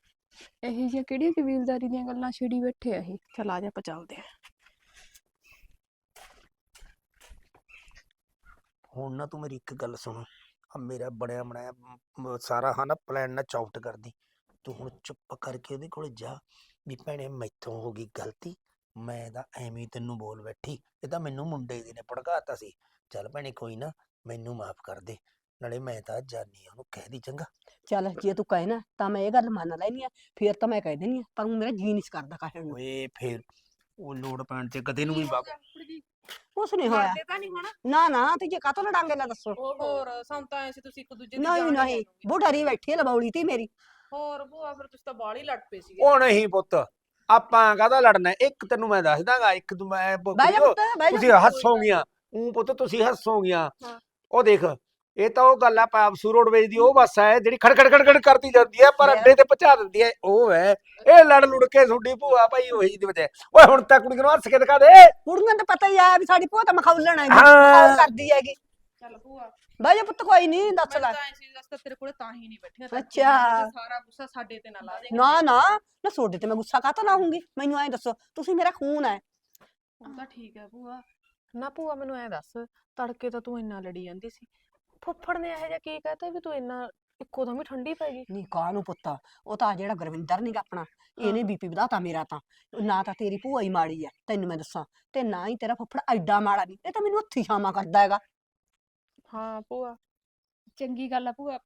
ਇਹ ਜਿਹੀਆਂ ਕਿਹੜੀਆਂ ਕਬੀਲਦਾਰੀ ਦੀਆਂ ਗੱਲਾਂ ਛੇੜੀ ਬੈਠੇ ਆ ਇਹ? ਚੱਲ ਆ ਜਾ ਆਪਾਂ ਚੱਲਦੇ ਆ ਹੁਣ ਨਾ ਤੂੰ ਮੇਰੀ ਇੱਕ ਗੱਲ ਸੁਣ। ਆ ਮੇਰਾ ਬਣਿਆ ਬਣਾਇਆ ਮ- ਮ- ਸਾਰਾ ਹਾਂ ਨਾ ਪਲਾਨ ਨਾ ਚੌਪਟ ਕਰਦੀ ਤੂੰ ਹੁਣ ਚੁੱਪ ਕਰਕੇ ਉਹਦੇ ਕੋਲ ਜਾ। ਵੀ ਭੈਣੇ ਮੈਥੋਂ ਹੋ ਗਈ ਗਲਤੀ। ਮੈਂ ਤਾਂ ਐਵੇਂ ਹੀ ਤੈਨੂੰ ਬੋਲ ਬੈਠੀ ਇਹ ਤਾਂ ਮੈਨੂੰ ਮੁੰਡੇ ਦੀ ਨੇ ਭੜਕਾਤਾ ਸੀ। ਚੱਲ ਭੈਣੇ ਕੋਈ ਨਾ ਮੈਨੂੰ ਮਾਫ ਕਰ ਦੇ ਨਾਲੇ ਮੈਂ ਤਾਂ ਜਾਨੀ ਆ ਉਹਨੂੰ ਕਹਿ ਦੀ ਚੰਗਾ। ਚੱਲ ਜੇ ਤੂੰ ਕਹੇ ਨਾ ਤਾਂ ਮੈਂ ਇਹ ਗੱਲ ਮੰਨ ਲੈਣੀ ਆ ਫੇਰ ਤਾਂ ਮੈਂ ਕਹਿ ਦੇਣੀ ਆ ਪਰ ਊਂ ਮੇਰਾ ਜੀ ਨਹੀਂ ਕਰਦਾ ਕਹਿਣ ਨੂੰ। ਓਏ ਫੇਰ ਉਹ ਲੋੜ ਪੈਣ ਤੇ ਕਦੇ ਨੂੰ ਵੀ ਬਾਬ ਕੁਛ ਨਹੀਂ ਹੋਇਆ। ਤਾਂ ਨਹੀਂ ਹੋਣਾ? ਨਾ ਨਾ ਤੇ ਜੇ ਕਾਤੋਂ ਲੜਾਂਗੇ ਨਾ ਦੱਸੋ। ਹੋਰ ਸਾਨੂੰ ਤਾਂ ਐ ਸੀ ਤੁਸੀਂ ਇੱਕ ਦੂਜੇ ਨਹੀਂ ਨਹੀਂ ਬੁਢਾਰੀ ਬੈਠੀ ਆ ਲਬੌਲੀ ਤੀ ਮੇਰੀ। ਹੋਰ ਭੂਆ ਫਿਰ ਤੁਸੀਂ ਤਾਂ ਬਾਹਲੀ ਲੜ ਪਏ ਸੀਗੇ। ਉਹ ਨਹੀਂ ਪੁੱਤ ਆਪਾਂ ਕਾਹਦਾ ਲੜਨਾ ਹੈ? ਇੱਕ ਤੈਨੂੰ ਮੈਂ ਦੱਸ ਦਾਂਗਾ ਇੱਕ ਤੂੰ ਮੈਂ ਬ- ਬਹਿ ਜਾ ਕੁੜੀਓ, ਪੁੱਤ ਬਹਿ ਤੁਸੀਂ ਹੱਸੋਗੀਆਂ। ਉਹ ਪੁੱਤ ਤੁਸੀਂ ਹੱਸੋਗੀਆਂ। ਹਾਂ। ਉਹ ਦੇਖ ਇਹ ਤਾਂ ਉਹ ਗੱਲ ਆ ਪਾਪਸੂ ਰੋਡਵੇਜ ਦੀ ਉਹ ਬੱਸ ਹੈ ਜਿਹੜੀ ਖੜ ਖੜ ਖੜ ਖੜ ਕਰਦੀ ਜਾਂਦੀ ਹੈ ਪਰ ਅੱਡੇ ਤੇ ਪਹੁੰਚਾ ਦਿੰਦੀ ਹੈ ਉਹ ਹੈ। ਇਹ ਲੜ ਲੁੜ ਕੇ ਤੁਹਾਡੀ ਭੂਆ ਭਾਈ ਉਹੀ ਦੀ ਵਜ੍ਹਾ। ਓਏ ਹੁਣ ਤਾਂ ਕੁੜੀ ਨੂੰ ਹੱਸ ਕੇ ਦਿਖਾ ਦੇ। ਕੁੜੀਆਂ ਤਾਂ ਪਤਾ ਹੀ ਆ ਵੀ ਸਾਡੀ ਭੂਆ ਤਾਂ ਮਖੌਲਣ ਹੈਗੀ ਹਾਂ। ਮਖੌਲ ਕਰਦੀ ਹੈਗੀ। ਚੱਲ ਭੂਆ। ਬਾਈ ਪੁੱਤ ਕੋਈ ਨਹੀਂ ਦੱਸ ਲੈ। ਐਸੀ ਦੱਸ ਤੇਰੇ ਕੋਲੇ ਤਾਂ ਹੀ ਨਹੀਂ ਬੈਠੀਆਂ ਅੱਛਾ। ਸਾਰਾ ਗੁੱਸਾ ਸਾਡੇ ਤੇ ਨਾ ਲਾ ਦੇ। ਨਾ ਨਾ ਨਾ ਸੋਡੇ ਤੇ ਮੈਂ ਗੁੱਸਾ ਕਾਹਤੋਂ ਨਾ ਹੋਊਂਗੀ ਮੈਨੂੰ ਐਂ ਦੱਸੋ ਤੁਸੀਂ ਮੇਰਾ ਖੂਨ ਹੈ ਉਹ ਤਾਂ ਠੀਕ ਹੈ ਭੂਆ। ਨਾ ਭੂਆ ਮੈਨੂੰ ਐ ਦੱਸ ਤੜਕੇ ਤਾਂ ਤੂੰ ਇੰਨਾ ਲੜੀ ਜਾਂਦੀ ਸੀ। ਫੁੱਫੜ ਨੇ ਇਹੋ ਜਿਹਾ ਕੀ ਕਹਤਾ ਵੀ ਤੂੰ ਇੰਨਾ ਇੱਕੋ ਦਮ ਹੀ ਠੰਡੀ ਪੈ ਗਈ? ਨਹੀਂ ਕਾਹਨੂੰ ਪੁੱਤ? ਉਹ ਤਾਂ ਜਿਹੜਾ ਗੁਰਵਿੰਦਰ ਨੀਗਾ ਆਪਣਾ ਇਹਨੇ ਬੀਪੀ ਵਧਾਤਾ ਮੇਰਾ ਤਾਂ। ਨਾ ਤਾਂ ਤੇਰੀ ਭੂਆ ਹੀ ਮਾੜੀ ਹੈ ਤੈਨੂੰ ਮੈਂ ਦੱਸਾਂ ਤੇ ਨਾ ਹੀ ਤੇਰਾ ਫੁੱਫੜ ਐਡਾ ਮਾੜਾ ਨਹੀਂ ਇਹ ਤਾਂ ਮੈਨੂੰ ਹੱਥੀ ਛਾਵਾਂ ਕਰਦਾ ਹੈਗਾ। ਹਾਂ ਭੂਆ ਚੰਗੀ ਗੱਲ ਆ ਭੂਆ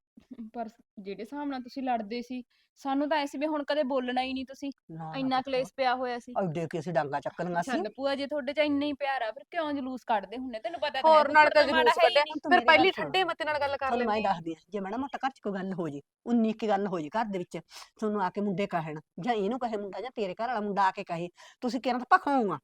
ਪਰ ਜਿਹੜੇ ਹਿਸਾਬ ਨਾਲ ਤੁਸੀਂ ਲੜਦੇ ਸੀ ਸਾਨੂੰ ਤਾਂ ਐਸੀ ਵੀ ਹੁਣ ਕਦੇ ਬੋਲਣਾ ਹੀ ਨਹੀਂ ਤੁਸੀਂ ਨਾ ਨਾ ਇੰਨਾ ਕਲੇਸ਼ ਪਿਆ ਹੋਇਆ ਸੀ। ਐਡੇ ਕਿ ਅਸੀਂ ਡਾਂਗਾ ਚੱਕਣੀਆਂ ਸੀ। ਚੱਲ ਭੂਆ ਜੇ ਤੁਹਾਡੇ ਚ ਇੰਨਾ ਹੀ ਪਿਆਰ ਆ ਫਿਰ ਕਿਉਂ ਜਲੂਸ ਕੱਢਦੇ ਹੁੰਨੇ? ਤੈਨੂੰ ਪਤਾ ਤਾਂ ਹੈ ਹੋਰ ਨਾਲ ਤਾਂ ਜਲੂਸ ਹੈ ਹੀ ਕੱਢਿਆ ਨਹੀਂ। ਫਿਰ ਪਹਿਲੀ। ਠੰਡੇ ਮੱਤੇ ਨਾਲ ਗੱਲ ਕਰ ਤੁਹਾਨੂੰ ਮੈਂ ਲੈਂਦੀ ਦੱਸਦੀ ਆ ਜੇ ਮਾੜਾ ਮੋਟਾ ਘਰ ਚ ਕੋਈ ਗੱਲ ਹੋ ਜੇ ਉਨੀ ਕੀ ਗੱਲ ਹੋ ਜੇ ਘਰ ਦੇ ਵਿੱਚ ਤੁਹਾਨੂੰ ਆ ਕੇ ਮੁੰਡੇ ਕਹਿਣ ਜਾਂ ਇਹਨੂੰ ਕਹੇ ਮੁੰਡਾ ਜਾਂ ਤੇਰੇ ਘਰ ਵਾਲਾ ਮੁੰਡਾ ਆ ਕੇ ਕਹੇ ਤੁਸੀਂ ਕਿਹਨਾਂ ਤਾਂ ਭਖਾਉਂਗਾ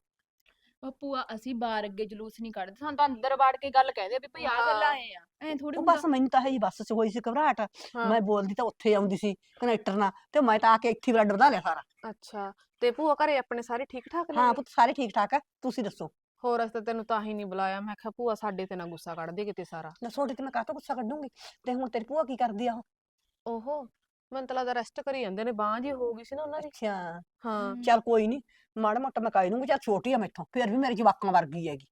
ਉਹ ਭੂਆ ਅਸੀਂ ਬਾਹਰ ਅੱਗੇ ਜਲੂਸ ਨਹੀਂ ਕੱਢਦੇ। ਸਾਨੂੰ ਤਾਂ ਅੰਦਰ ਵੜ ਕੇ ਗੱਲ ਕਹਿੰਦੇ ਵੀ ਭਈ ਆ ਗੱਲਾਂ। ਆਏ ਆ। ਐ ਥੋੜੀ ਉਹ ਬਸ ਮੈਨੂੰ ਤਾਂ ਹੈ ਹੀ ਬੱਸ ਚ ਹੋਈ ਸੀ ਘਬਰਾਹਟ। ਮੈਂ ਬੋਲਦੀ ਤਾਂ ਉੱਥੇ ਆਉਂਦੀ ਸੀ ਕਨੈਕਟਰ ਨਾਲ ਤੇ ਮੈਂ ਤਾਂ ਆ ਕੇ ਇੱਥੇ ਬਲੱਡ ਵਧਾ ਲਿਆ ਸਾਰਾ। ਅੱਛਾ। ਤੇ ਭੂਆ ਘਰੇ ਆਪਣੇ ਸਾਰੇ ਠੀਕ ਠਾਕ ਨੇ? ਹਾਂ ਪੁੱਤ ਸਾਰੇ ਠੀਕ ਠਾਕ ਆ। ਤੁਸੀਂ ਦੱਸੋ? ਹੋਰ ਅਸ ਤਾਂ ਤੈਨੂੰ ਤਾਂ ਹੀ ਨਹੀਂ ਬੁਲਾਇਆ। ਮੈਂ ਕਿਹਾ ਭੂਆ ਸਾਡੇ ਤੇ ਨਾ ਗੁੱਸਾ ਕੱਢ ਦੇ ਕਿਤੇ ਸਾਰਾ। ਨਾ ਛੋਟੇ ਤੇ ਮੈਂ ਕਾਹਤੋਂ ਗੁੱਸਾ ਕੱਢੂੰਗੀ? ਤੇ ਹੁਣ ਤੇਰੀ ਭੂਆ ਕੀ ਕਰਦੀ ਆ ਉਹ? ਓਹੋ। ਮੈਨੂੰ ਤਾਂ ਲੱਗਦਾ ਰੈਸਟ ਕਰੀ ਜਾਂਦੇ ਨੇ ਬਾਂਹ ਜੀ ਹੋ ਗਈ ਸੀ ਨਾ ਉਹਨਾਂ ਦੀ। ਅੱਛਾ। ਹਾਂ। ਚੱਲ ਕੋਈ ਨਹੀਂ ਮਾੜਾ ਮੋਟਾ ਮੈਂ ਕਾਈ ਦੂੰਗੀ ਚੱਲ ਛੋਟੀ ਆ ਮੈਥੋਂ ਫਿਰ ਵੀ ਮੇਰੀ ਜਵਾਕਾਂ ਵਰਗੀ ਹੈਗੀ।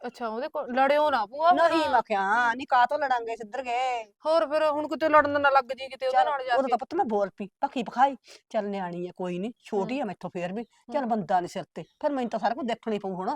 ਅੱਛਾ ਉਹਦੇ ਕੋਲ ਲੜਿਓ ਨਾ ਭੂਆ ਨਹੀਂ। ਮੈਂ ਕਿਹਾ ਨਹੀਂ ਕਾਹਤੋਂ ਲੜਾਂਗੇ ਸਿੱਧਰ ਗਏ। ਹੋਰ ਫਿਰ ਹੁਣ ਕਿਤੇ ਲੜਨ ਨਾ ਲੱਗ ਜੀ ਕਿਤੇ ਉਹਦੇ ਨਾਲ ਜਾ ਕੇ। ਤਾਂ ਪੁੱਤ ਮੈਂ ਬੋਲ ਪਈ ਪੱਖੀ ਪਖਾਈ ਚੱਲ ਨਿਆਣੀ ਆ ਕੋਈ ਨਹੀਂ ਛੋਟੀ ਆ ਮੈਥੋਂ ਫੇਰ ਵੀ ਚੱਲ ਬੰਦਾ ਨੀ ਸਿਰ ਤੇ ਫਿਰ ਮੈਨੂੰ ਤਾਂ ਸਾਰਾ ਕੁਝ ਦੇਖਣਾ ਹੀ ਪਊ ਹੁਣ।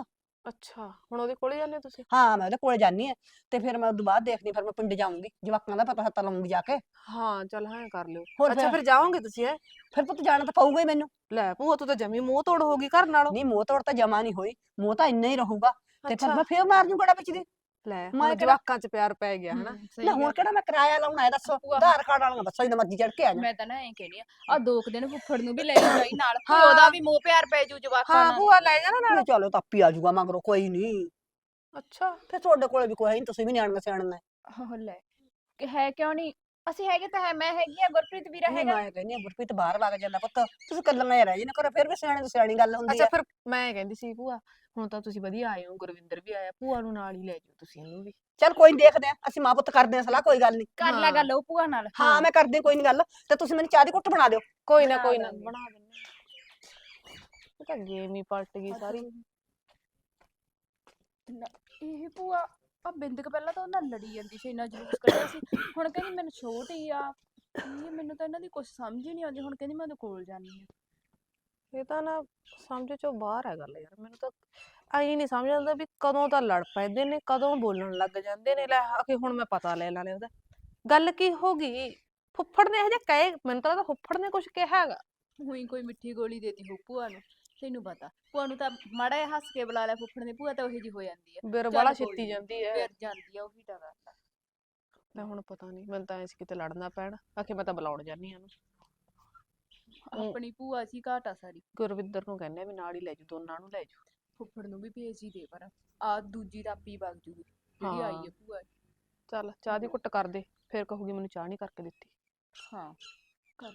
ਅੱਛਾ ਹੁਣ ਉਹਦੇ ਕੋਲੇ ਜਾਂਦੇ ਹੋ ਤੁਸੀਂ? ਹਾਂ ਮੈਂ ਉਹਦੇ ਕੋਲੇ ਜਾਨੀ ਆ ਤੇ ਫਿਰ ਮੈਂ ਉਦੋਂ ਬਾਅਦ ਦੇਖਦੀ ਫਿਰ ਮੈਂ ਪਿੰਡ ਜਾਊਂਗੀ ਜਵਾਕਾਂ ਦਾ ਪਤਾ ਹੱਤਾ ਲਾਉਂਗੀ ਜਾ ਕੇ। ਹਾਂ ਚੱਲ ਹਾਂ ਕਰ ਲਿਓ। ਹੋਰ ਅੱਛਾ ਫਿਰ? ਜਾਓਗੇ ਤੁਸੀਂ ਐ ਫਿਰ ਪੁੱਤ ਜਾਣਾ ਤਾਂ ਪਊਗਾ ਹੀ ਮੈਨੂੰ। ਲੈ ਭੂਆ ਤੂੰ ਤਾਂ ਜਮੀ ਮੂੰਹ ਤੋੜ ਹੋ ਗਈ ਘਰ ਨਾਲੋਂ। ਨਹੀਂ ਮੋਹ ਤੋੜ ਤਾਂ ਜਮਾ ਨਹੀਂ ਹੋਈ ਮੋਹ ਤਾਂ ਇੰਨਾ ਹੀ ਰਹੂਗਾ। ਤੇ ਫਿਰ ਅੱਛਾ। ਮੈਂ ਫੇਰ ਮਾਰ ਜੂ ਗੜਾ ਵਿੱਚ ਦੀ। ਲੈ ਮੈਂ ਕਿਹੜਾ- ਜਵਾਕਾਂ 'ਚ ਪਿਆਰ ਪੈ ਗਿਆ ਹਨਾ? ਹਮ, ਸਹੀ ਨਾ ਹੁਣ ਗੱਲ। ਕਿਹੜਾ ਮੈਂ ਕਿਰਾਇਆ ਲਾਉਣਾ ਹੈ ਦੱਸੋ ਭੂਆ। ਆਧਾਰ ਕਾਰਡ ਵਾਲੀਆਂ ਬੱਸਾਂ ਜਿੰਨਾ ਮਰਜ਼ੀ ਚੜ ਕੇ ਆ ਜਾ ਮੈਂ ਤਾਂ ਨਾ ਐਂ ਕਹਿਣੀ ਆ ਆ ਦੋ ਕੁ ਦਿਨ ਫੁੱਫੜ ਨੂੰ ਵੀ ਲੈ ਜਾਈ ਨਾਲ ਕੋਈ ਉਹਦਾ ਹਾਂ। ਵੀ ਮੋਹ ਪਿਆਰ ਪੈ ਜੂ ਜਵਾਕਾਂ ਹਾਂ ਨਾਲ। ਭੂਆ ਲੈ ਜਾਣਾ ਨਾਲ। ਚਲੋ ਤਾਪੀ ਆ ਜਾਊਗਾ ਮਗਰੋਂ ਕੋਈ ਨਹੀਂ ਅੱਛਾ। ਫਿਰ ਤੁਹਾਡੇ ਕੋਲੇ ਵੀ ਕੋਈ ਨਹੀਂ ਤੁਸੀਂ ਵੀ ਨਿਆਣੀਆਂ ਸਿਆਣੀਆਂ। ਉਹ ਲੈ। ਕਿ ਹੈ ਕਿਉਂ ਨਹੀਂ ਅਸੀਂ ਹੈਗੇ ਤਾਂ ਹੈ ਮੈਂ ਹੈਗੀ ਆ ਗੁਰਪ੍ਰੀਤ ਵੀਰਾ ਨਹੀਂ ਹੈਗਾ। ਮੈਂ ਕਹਿੰਦੀ ਆ ਗੁਰਪ੍ਰੀਤ ਬਾਹਰ ਵਗ ਜਾਂਦਾ ਪੁੱਤ। ਤੁਸੀਂ ਕੱਲੀਆਂ ਹੀ ਰਹਿ ਜੀ ਨਾ ਕਰੋ ਫਿਰ ਵੀ ਸਿਆਣੇ ਤੋਂ ਸਿਆਣੀ ਗੱਲ ਹੁੰਦੀ ਅੱਛਾ ਆ। ਫਿਰ ਮੈਂ ਕਹਿੰਦੀ ਸੀ ਭੂਆ ਹੁਣ ਤਾਂ ਤੁਸੀਂ ਵਧੀਆ ਆਏ ਹੋ ਗੁਰਵਿੰਦਰ ਵੀ ਆਇਆ ਭੂਆ ਨੂੰ ਨਾਲ ਹੀ ਲੈ ਜਾਓ ਤੁਸੀਂ ਇਹਨੂੰ ਵੀ। ਚੱਲ ਕੋਈ ਨੀ ਦੇਖਦੇ ਆ ਅਸੀਂ ਮਾਂ ਪੁੱਤ ਕਰਦੇ ਆ ਸਲਾਹ ਕੋਈ ਗੱਲ ਨਹੀਂ ਕਰ ਲੈ ਹਾਂ। ਗੱਲ ਉਹ ਭੂਆ ਨਾਲ। ਹਾਂ ਮੈਂ ਕਰਦੀ ਹਾਂ, ਕੋਈ ਨਹੀਂ ਗੱਲ। ਤੇ ਤੁਸੀਂ ਮੈਨੂੰ ਚਾਹ ਦੀ ਘੁੱਟ ਬਣਾ ਦਿਓ। ਕੋਈ ਨਾ ਬਣਾ ਕੋਈ ਨਾ। ਬਣਾ ਦਿੰਦੇ। ਇਹ ਤਾਂ ਗੇਮ ਹੀ ਪਲਟ ਗਈ ਸਾਰੀ। ਇਹ ਭੂਆ ਆ ਬਿੰਦਕ ਪਹਿਲਾਂ ਤਾਂ ਉਹਨਾਂ ਲੜੀ ਜਾਂਦੀ ਸੀ ਇੰਨਾ ਜਲੂਸ ਕੱਢਿਆ ਸੀ। ਹੁਣ ਕਹਿੰਦੀ ਮੈਨੂੰ ਛੋਟੀ ਆ। ਇਹ ਮੈਨੂੰ ਤਾਂ ਇਹਨਾਂ ਦੀ ਕੁਝ ਸਮਝ ਹੀ ਨਹੀਂ ਆਉਂਦੀ ਹੁਣ ਕਹਿੰਦੀ ਮੈਂ ਉਹਦੇ ਕੋਲ ਜਾਣੀ ਆ ਇਹ ਤਾਂ ਨਾ ਸਮਝ ਚੋਂ ਬਾਹਰ ਹੈ ਗੱਲ ਯਾਰ ਮੈਨੂੰ ਤਾਂ ਆਈ ਨਹੀਂ ਸਮਝ ਆਉਂਦਾ ਵੀ ਕਦੋਂ ਤਾਂ ਲੜ ਪੈਂਦੇ ਨੇ ਕਦੋਂ ਬੋਲਣ ਲੱਗ ਜਾਂਦੇ ਨੇ ਲੈ ਆ ਕੇ ਹੁਣ ਮੈਂ ਪਤਾ ਲੈ ਲੈਣਾ ਉਹਦਾ। ਗੱਲ ਕੀ ਹੋ ਗਈ? ਫੁੱਫੜ ਨੇ ਇਹ ਜਿਹਾ ਕਹੇ ਮੈਨੂੰ ਤਾਂ ਲੱਗਦਾ ਫੁੱਫੜ ਨੇ ਕੁਝ ਕਿਹਾ ਹੈਗਾ। ਉਹੀ ਕੋਈ ਮਿੱਠੀ ਗੋਲੀ ਦੇਤੀ ਹੋ ਭੂਆ ਨੂੰ। ਤੈਨੂੰ ਪਤਾ ਭੂਆ ਨੂੰ ਤਾਂ ਮਾੜਾ ਜਿਹਾ ਹੱਸ ਕੇ ਬੁਲਾ ਲਿਆ ਫੁੱਫੜ ਨੇ ਭੂਆ ਤਾਂ ਉਹੀ ਜੀ ਹੋ ਜਾਂਦੀ ਆ ਬਿਰ ਕੋਈ ਛਿੱਤੀ ਜਾਂਦੀ ਹੈ। ਫਿਰ ਜਾਂਦੀ ਆ ਉਹੀ ਤਾਂ ਗੱਲ ਆ। ਮੈਂ ਹੁਣ ਪਤਾ ਨਹੀਂ ਮੈਨੂੰ ਤਾਂ ਐਂ ਸੀ ਕਿਤੇ ਲੜਨਾ ਪੈਣ ਆਖੇ ਮੈਂ ਤਾਂ ਬੁਲਾਉਣ ਜਾਨੀ ਆ ਉਹਨੂੰ। ਆਪਣੀ ਭੂਆ ਸੀ ਘਾਟਾ ਸਾਰੀ। ਗੁਰਵਿੰਦਰ ਨੂੰ ਕਹਿੰਦੇ ਆ ਵੀ ਨਾਲ ਹੀ ਲੈ ਜਾਓ ਦੋਨਾਂ ਨੂੰ ਲੈ ਜਾਓ ਫੁੱਫੜ ਨੂੰ ਵੀ ਭੇਜ ਹੀ ਦੇ ਪਰ ਆ ਦੂਜੀ ਰਾਪੀ ਵਗ ਜੂਗੀ ਜਿਹੜੀ ਆਈ ਹਾਂ। ਹੈ। ਭੂਆ ਚੱਲ ਚਾਹ ਦੀ ਕੁੱਟ ਕਰ ਦੇ ਫਿਰ ਕਹੂਗੀ ਮੈਨੂੰ ਚਾਹ ਨਹੀਂ ਕਰਕੇ ਦਿੱਤੀ। ਹਾਂ ਕਰ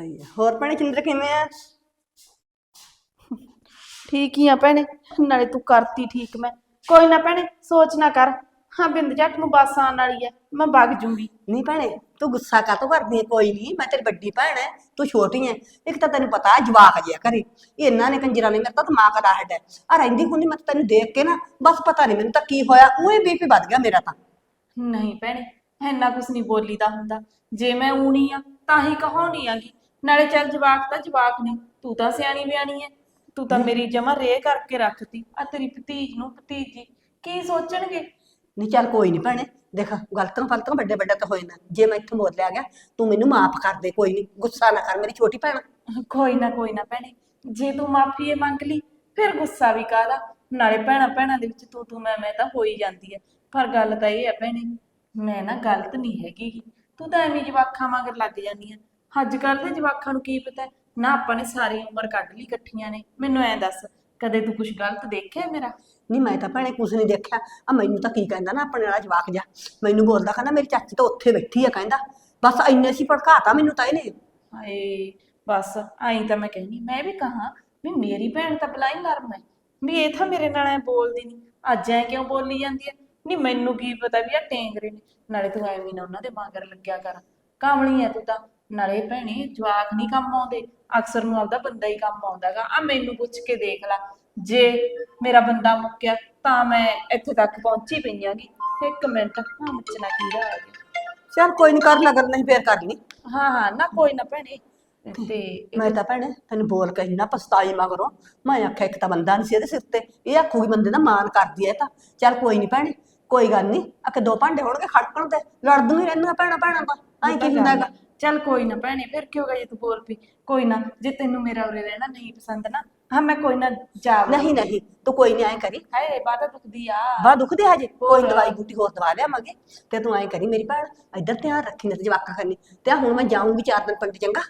ਦਿੰਦੀ ਪਈ ਹੋਰ ਭੈਣੇ ਚੰਦਰ ਕਿਵੇਂ ਆ? ਠੀਕ ਹੀ ਆ ਭੈਣੇ ਨਾਲੇ ਤੂੰ ਕਰਤੀ ਠੀਕ ਮੈਂ। ਕੋਈ ਨਾ ਭੈਣੇ ਸੋਚ ਨਾ ਕਰ। ਹਾਂ ਬਿੰਦ ਜੱਟ ਨੂੰ ਬੱਸ ਆਉਣ ਵਾਲੀ ਐ ਮੈਂ ਵਗ ਜੂੰਗੀ। ਨਹੀਂ ਭੈਣੇ ਤੂੰ ਗੁੱਸਾ ਕਾਤੋਂ ਕਰਦੀ ਹੈ ਕੋਈ ਨਹੀਂ ਮੈਂ ਤੇਰੀ ਵੱਡੀ ਭੈਣ ਹੈ ਤੂੰ ਛੋਟੀ ਹੈ ਇੱਕ ਤਾਂ ਤੈਨੂੰ ਪਤਾ ਹੈ ਜਵਾਕ ਜਿਆ ਘਰੇ। ਇਹਨਾਂ ਨੇ ਕੰਜਰਾਂ ਨੇ ਮੇਰਾ ਤਾਂ ਦਿਮਾਗ ਦਾ ਹੱਡ ਹੈ ਆ ਰਹਿੰਦੀ ਹੁੰਦੀ ਮੈਂ ਤਾਂ ਤੈਨੂੰ ਦੇਖ ਕੇ ਨਾ ਬਸ ਪਤਾ ਨਹੀਂ ਮੈਨੂੰ ਤਾਂ ਕੀ ਹੋਇਆ ਉਹੀ ਬੀਪੀ ਵੱਧ ਗਿਆ ਮੇਰਾ ਤਾਂ। ਨਹੀਂ ਭੈਣੇ ਇੰਨਾ ਕੁਛ ਨਹੀਂ ਬੋਲੀਦਾ ਹੁੰਦਾ। ਜੇ ਮੈਂ ਊਣੀ ਆ ਤਾਂ ਹੀ ਕਹਾਉਣੀ ਆਗੀ। ਨਾਲੇ ਚੱਲ ਜਵਾਕ ਤਾਂ ਜਵਾਕ ਨੇ ਤੂੰ ਤਾਂ ਸਿਆਣੀ ਬਿਆਣੀ ਐ। ਤੂੰ ਤਾਂ ਮੇਰੀ ਜਮਾ ਰੇ ਕਰਕੇ ਰੱਖਤੀ ਆ ਤੇਰੀ ਭਤੀਜ ਨੂੰ ਭਤੀਜੀ ਕੀ ਸੋਚਣਗੇ? ਨਹੀਂ ਚੱਲ ਕੋਈ ਨਹੀਂ ਭੈਣੇ ਦੇਖ ਗਲਤੀਆਂ ਫਲਤੀਆਂ ਵੱਡੇ ਵੱਡੇ ਤਾਂ ਹੋਏ ਨਾ ਜੇ ਮੈਂ ਇੱਥੋਂ ਬੋਲਿਆ ਗਿਆ ਤੂੰ ਮੈਨੂੰ ਮਾਫ ਕਰ ਦੇ ਕੋਈ ਨਹੀਂ ਗੁੱਸਾ ਨਾ ਕਰ ਮੇਰੀ ਛੋਟੀ ਭੈਣ। ਕੋਈ ਨਾ ਕੋਈ ਨਾ ਭੈਣੇ ਜੇ ਤੂੰ ਮਾਫੀ ਮੰਗ ਲਈ ਫਿਰ ਗੁੱਸਾ ਵੀ ਕਾਹਦਾ? ਨਾਲੇ ਭੈਣਾ ਭੈਣਾਂ ਦੇ ਵਿੱਚ ਤੂੰ ਤੂੰ ਮੈਂ ਮੈਂ ਤਾਂ ਹੋ ਹੀ ਜਾਂਦੀ ਹੈ ਪਰ ਗੱਲ ਤਾਂ ਇਹ ਹੈ ਭੈਣੇ ਮੈਂ ਨਾ ਗਲਤ ਨਹੀਂ ਹੈਗੀ ਗੀ। ਤੂੰ ਤਾਂ ਐਵੇਂ ਜਵਾਕਾਂ ਮਗਰ ਲੱਗ ਜਾਂਦੀ ਆ ਅੱਜ ਕੱਲ੍ਹ ਦੇ ਜਵਾਕਾਂ ਨੂੰ ਕੀ ਪਤਾ? ਨਾ ਆਪਾਂ ਨੇ ਸਾਰੀ ਉਮਰ ਕੱਢ ਲਈ ਇਕੱਠੀਆਂ ਨੇ। ਮੈਨੂੰ ਐਂ ਦੱਸ ਕਦੇ ਤੂੰ ਕੁਝ ਗਲਤ ਦੇਖਿਆ ਮੇਰਾ? ਨਹੀਂ ਮੈਂ ਤਾਂ ਭੈਣੇ ਕੁਝ ਨਹੀਂ ਦੇਖਿਆ। ਆ ਮੈਨੂੰ ਤਾਂ ਕੀ ਕਹਿੰਦਾ ਨਾ ਆਪਣੇ ਵਾਲਾ ਜਵਾਕ ਜਾ ਮੈਨੂੰ ਬੋਲਦਾ ਕਹਿੰਦਾ ਮੇਰੀ ਚਾਚੀ ਤਾਂ ਉੱਥੇ ਬੈਠੀ ਆ ਕਹਿੰਦਾ। ਬਸ ਇੰਨੇ ਸੀ ਭੜਕਾਤਾ ਮੈਨੂੰ ਤਾਂ ਇਹਨੇ। ਹਾਏ ਬਸ ਆਈ ਤਾਂ ਮੈਂ ਕਹਿੰਦੀ ਮੈਂ ਵੀ ਕਹਾ ਵੀ ਮੇਰੀ ਭੈਣ ਤਾਂ ਬਲਾਈ ਨਰਮ ਹੈ। ਵੀ ਇਹ ਤਾਂ ਮੇਰੇ ਨਾਲ ਐ ਬੋਲਦੀ ਨਹੀਂ ਅੱਜ ਐ ਕਿਉਂ ਬੋਲੀ ਜਾਂਦੀ ਹੈ? ਨਹੀਂ ਮੈਨੂੰ ਕੀ ਪਤਾ ਵੀ ਆ ਟੇਂਗਰੇ ਨੇ। ਨਾਲੇ ਤੂੰ ਐਵੇਂ ਨਾ ਉਹਨਾਂ ਦੇ ਮਗਰ ਲੱਗਿਆ ਕਰ। ਕਾਮਲੀ ਐ ਤੂੰ ਤਾਂ। ਨਾਲੇ ਭੈਣੇ ਜਵਾਕ ਨਹੀਂ ਕੰਮ ਆਉਂਦੇ ਅਕਸਰ ਨੂੰ ਆਪਦਾ ਬੰਦਾ ਹੀ ਕੰਮ ਆਉਂਦਾਗਾ ਆ ਮੈਨੂੰ ਪੁੱਛ ਕੇ ਦੇਖ ਲੈ ਜੇ ਮੇਰਾ ਬੰਦਾ ਮੁੱਕਿਆ ਤਾਂ ਮੈਂ ਇੱਥੇ ਤੱਕ ਪਹੁੰਚੀ ਪਈ ਆਂਗੀ। ਇੱਕ ਮਿੰਟ ਹਾਂ ਮੱਚਣਾ ਕੀੜਾ ਆ ਗਿਆ ਚੱਲ ਕੋਈ ਨਹੀਂ ਕਰ ਲਗਰ ਨਹੀਂ ਫੇਰ ਕਰ ਲਈ। ਹਾਂ ਹਾਂ ਨਾ ਕੋਈ ਨਾ ਭੈਣੇ। ਤੇ ਮੈਂ ਤਾਂ ਭੈਣੇ ਤੈਨੂੰ ਬੋਲ ਕੇ ਇੰਨਾ ਪਛਤਾਈ ਮਗਰੋਂ। ਮੈਂ ਆਖਿਆ ਇੱਕ ਤਾਂ ਬੰਦਾ ਨਹੀਂ ਸੀ ਇਹਦੇ ਸਿਰ ਤੇ। ਇਹ ਆਖੂਗੀ ਬੰਦੇ ਦਾ ਮਾਨ ਕਰਦੀ ਐ ਤਾਂ। ਚੱਲ ਕੋਈ ਨਹੀਂ ਭੈਣੇ ਕੋਈ ਗੱਲ ਨਹੀਂ ਆਕੇ ਦੋ ਭਾਂਡੇ ਹੋਣਗੇ ਖੜਕਣ ਤੇ ਲੜਦੀਆਂ ਹੀ ਰਹਿੰਦੀਆਂ ਭੈਣਾਂ ਭੈਣਾਂ ਦਾ। ਐਂ ਕੀ ਹੁੰਦਾ ਹੈਗਾ? ਚੱਲ ਕੋਈ ਨਾ ਭੈਣੇ ਫਿਰ ਕੀ ਹੋ ਗਿਆ ਜੇ ਤੂੰ ਬੋਲ ਪਈ? ਕੋਈ ਨਾ ਜੇ ਤੈਨੂੰ ਮੇਰਾ ਉਰੇ ਰਹਿਣਾ ਨਹੀਂ ਪਸੰਦ ਨਾ ਹਾਂ ਮੈਂ ਕੋਈ ਨਾ ਜਾ ਨਹੀਂ ਨਹੀਂ ਤੂੰ ਕੋਈ ਨਹੀਂ ਐਂ ਕਰੀ। ਹਾਏ ਬਾਤ ਦੁਖਦੀ ਆ। ਬਾ ਦੁਖਦੇ ਹਜੇ? ਕੋਈ। ਦਵਾਈ ਬੂਟੀ ਹੋਰ ਦਵਾ ਲਿਆਵਾਂਗੇ ਤੇ ਤੂੰ ਐਂ ਕਰੀ ਮੇਰੀ ਭੈਣ ਇੱਧਰ ਧਿਆਨ ਰੱਖੀ ਨਾ ਤੇ ਜਵਾਕਾਂ ਕਰਨੀ ਤੇ ਹੁਣ ਮੈਂ ਜਾਊਂਗੀ ਚਾਰ ਦਿਨ ਪਿੰਡ ਚੰਗਾ।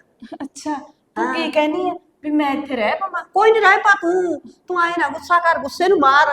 ਅੱਛਾ ਤੂੰ। ਕੀ ਕਹਿਨੀ ਆ ਵੀ ਮੈਂ ਇੱਥੇ ਰਹਿ ਪਵਾਂ? ਕੋਈ ਨਹੀਂ ਰਹਿ ਪਾ ਤੂੰ ਤੂੰ ਐਂ ਨਾ ਗੁੱਸਾ ਕਰ ਗੁੱਸੇ ਨੂੰ ਮਾਰ।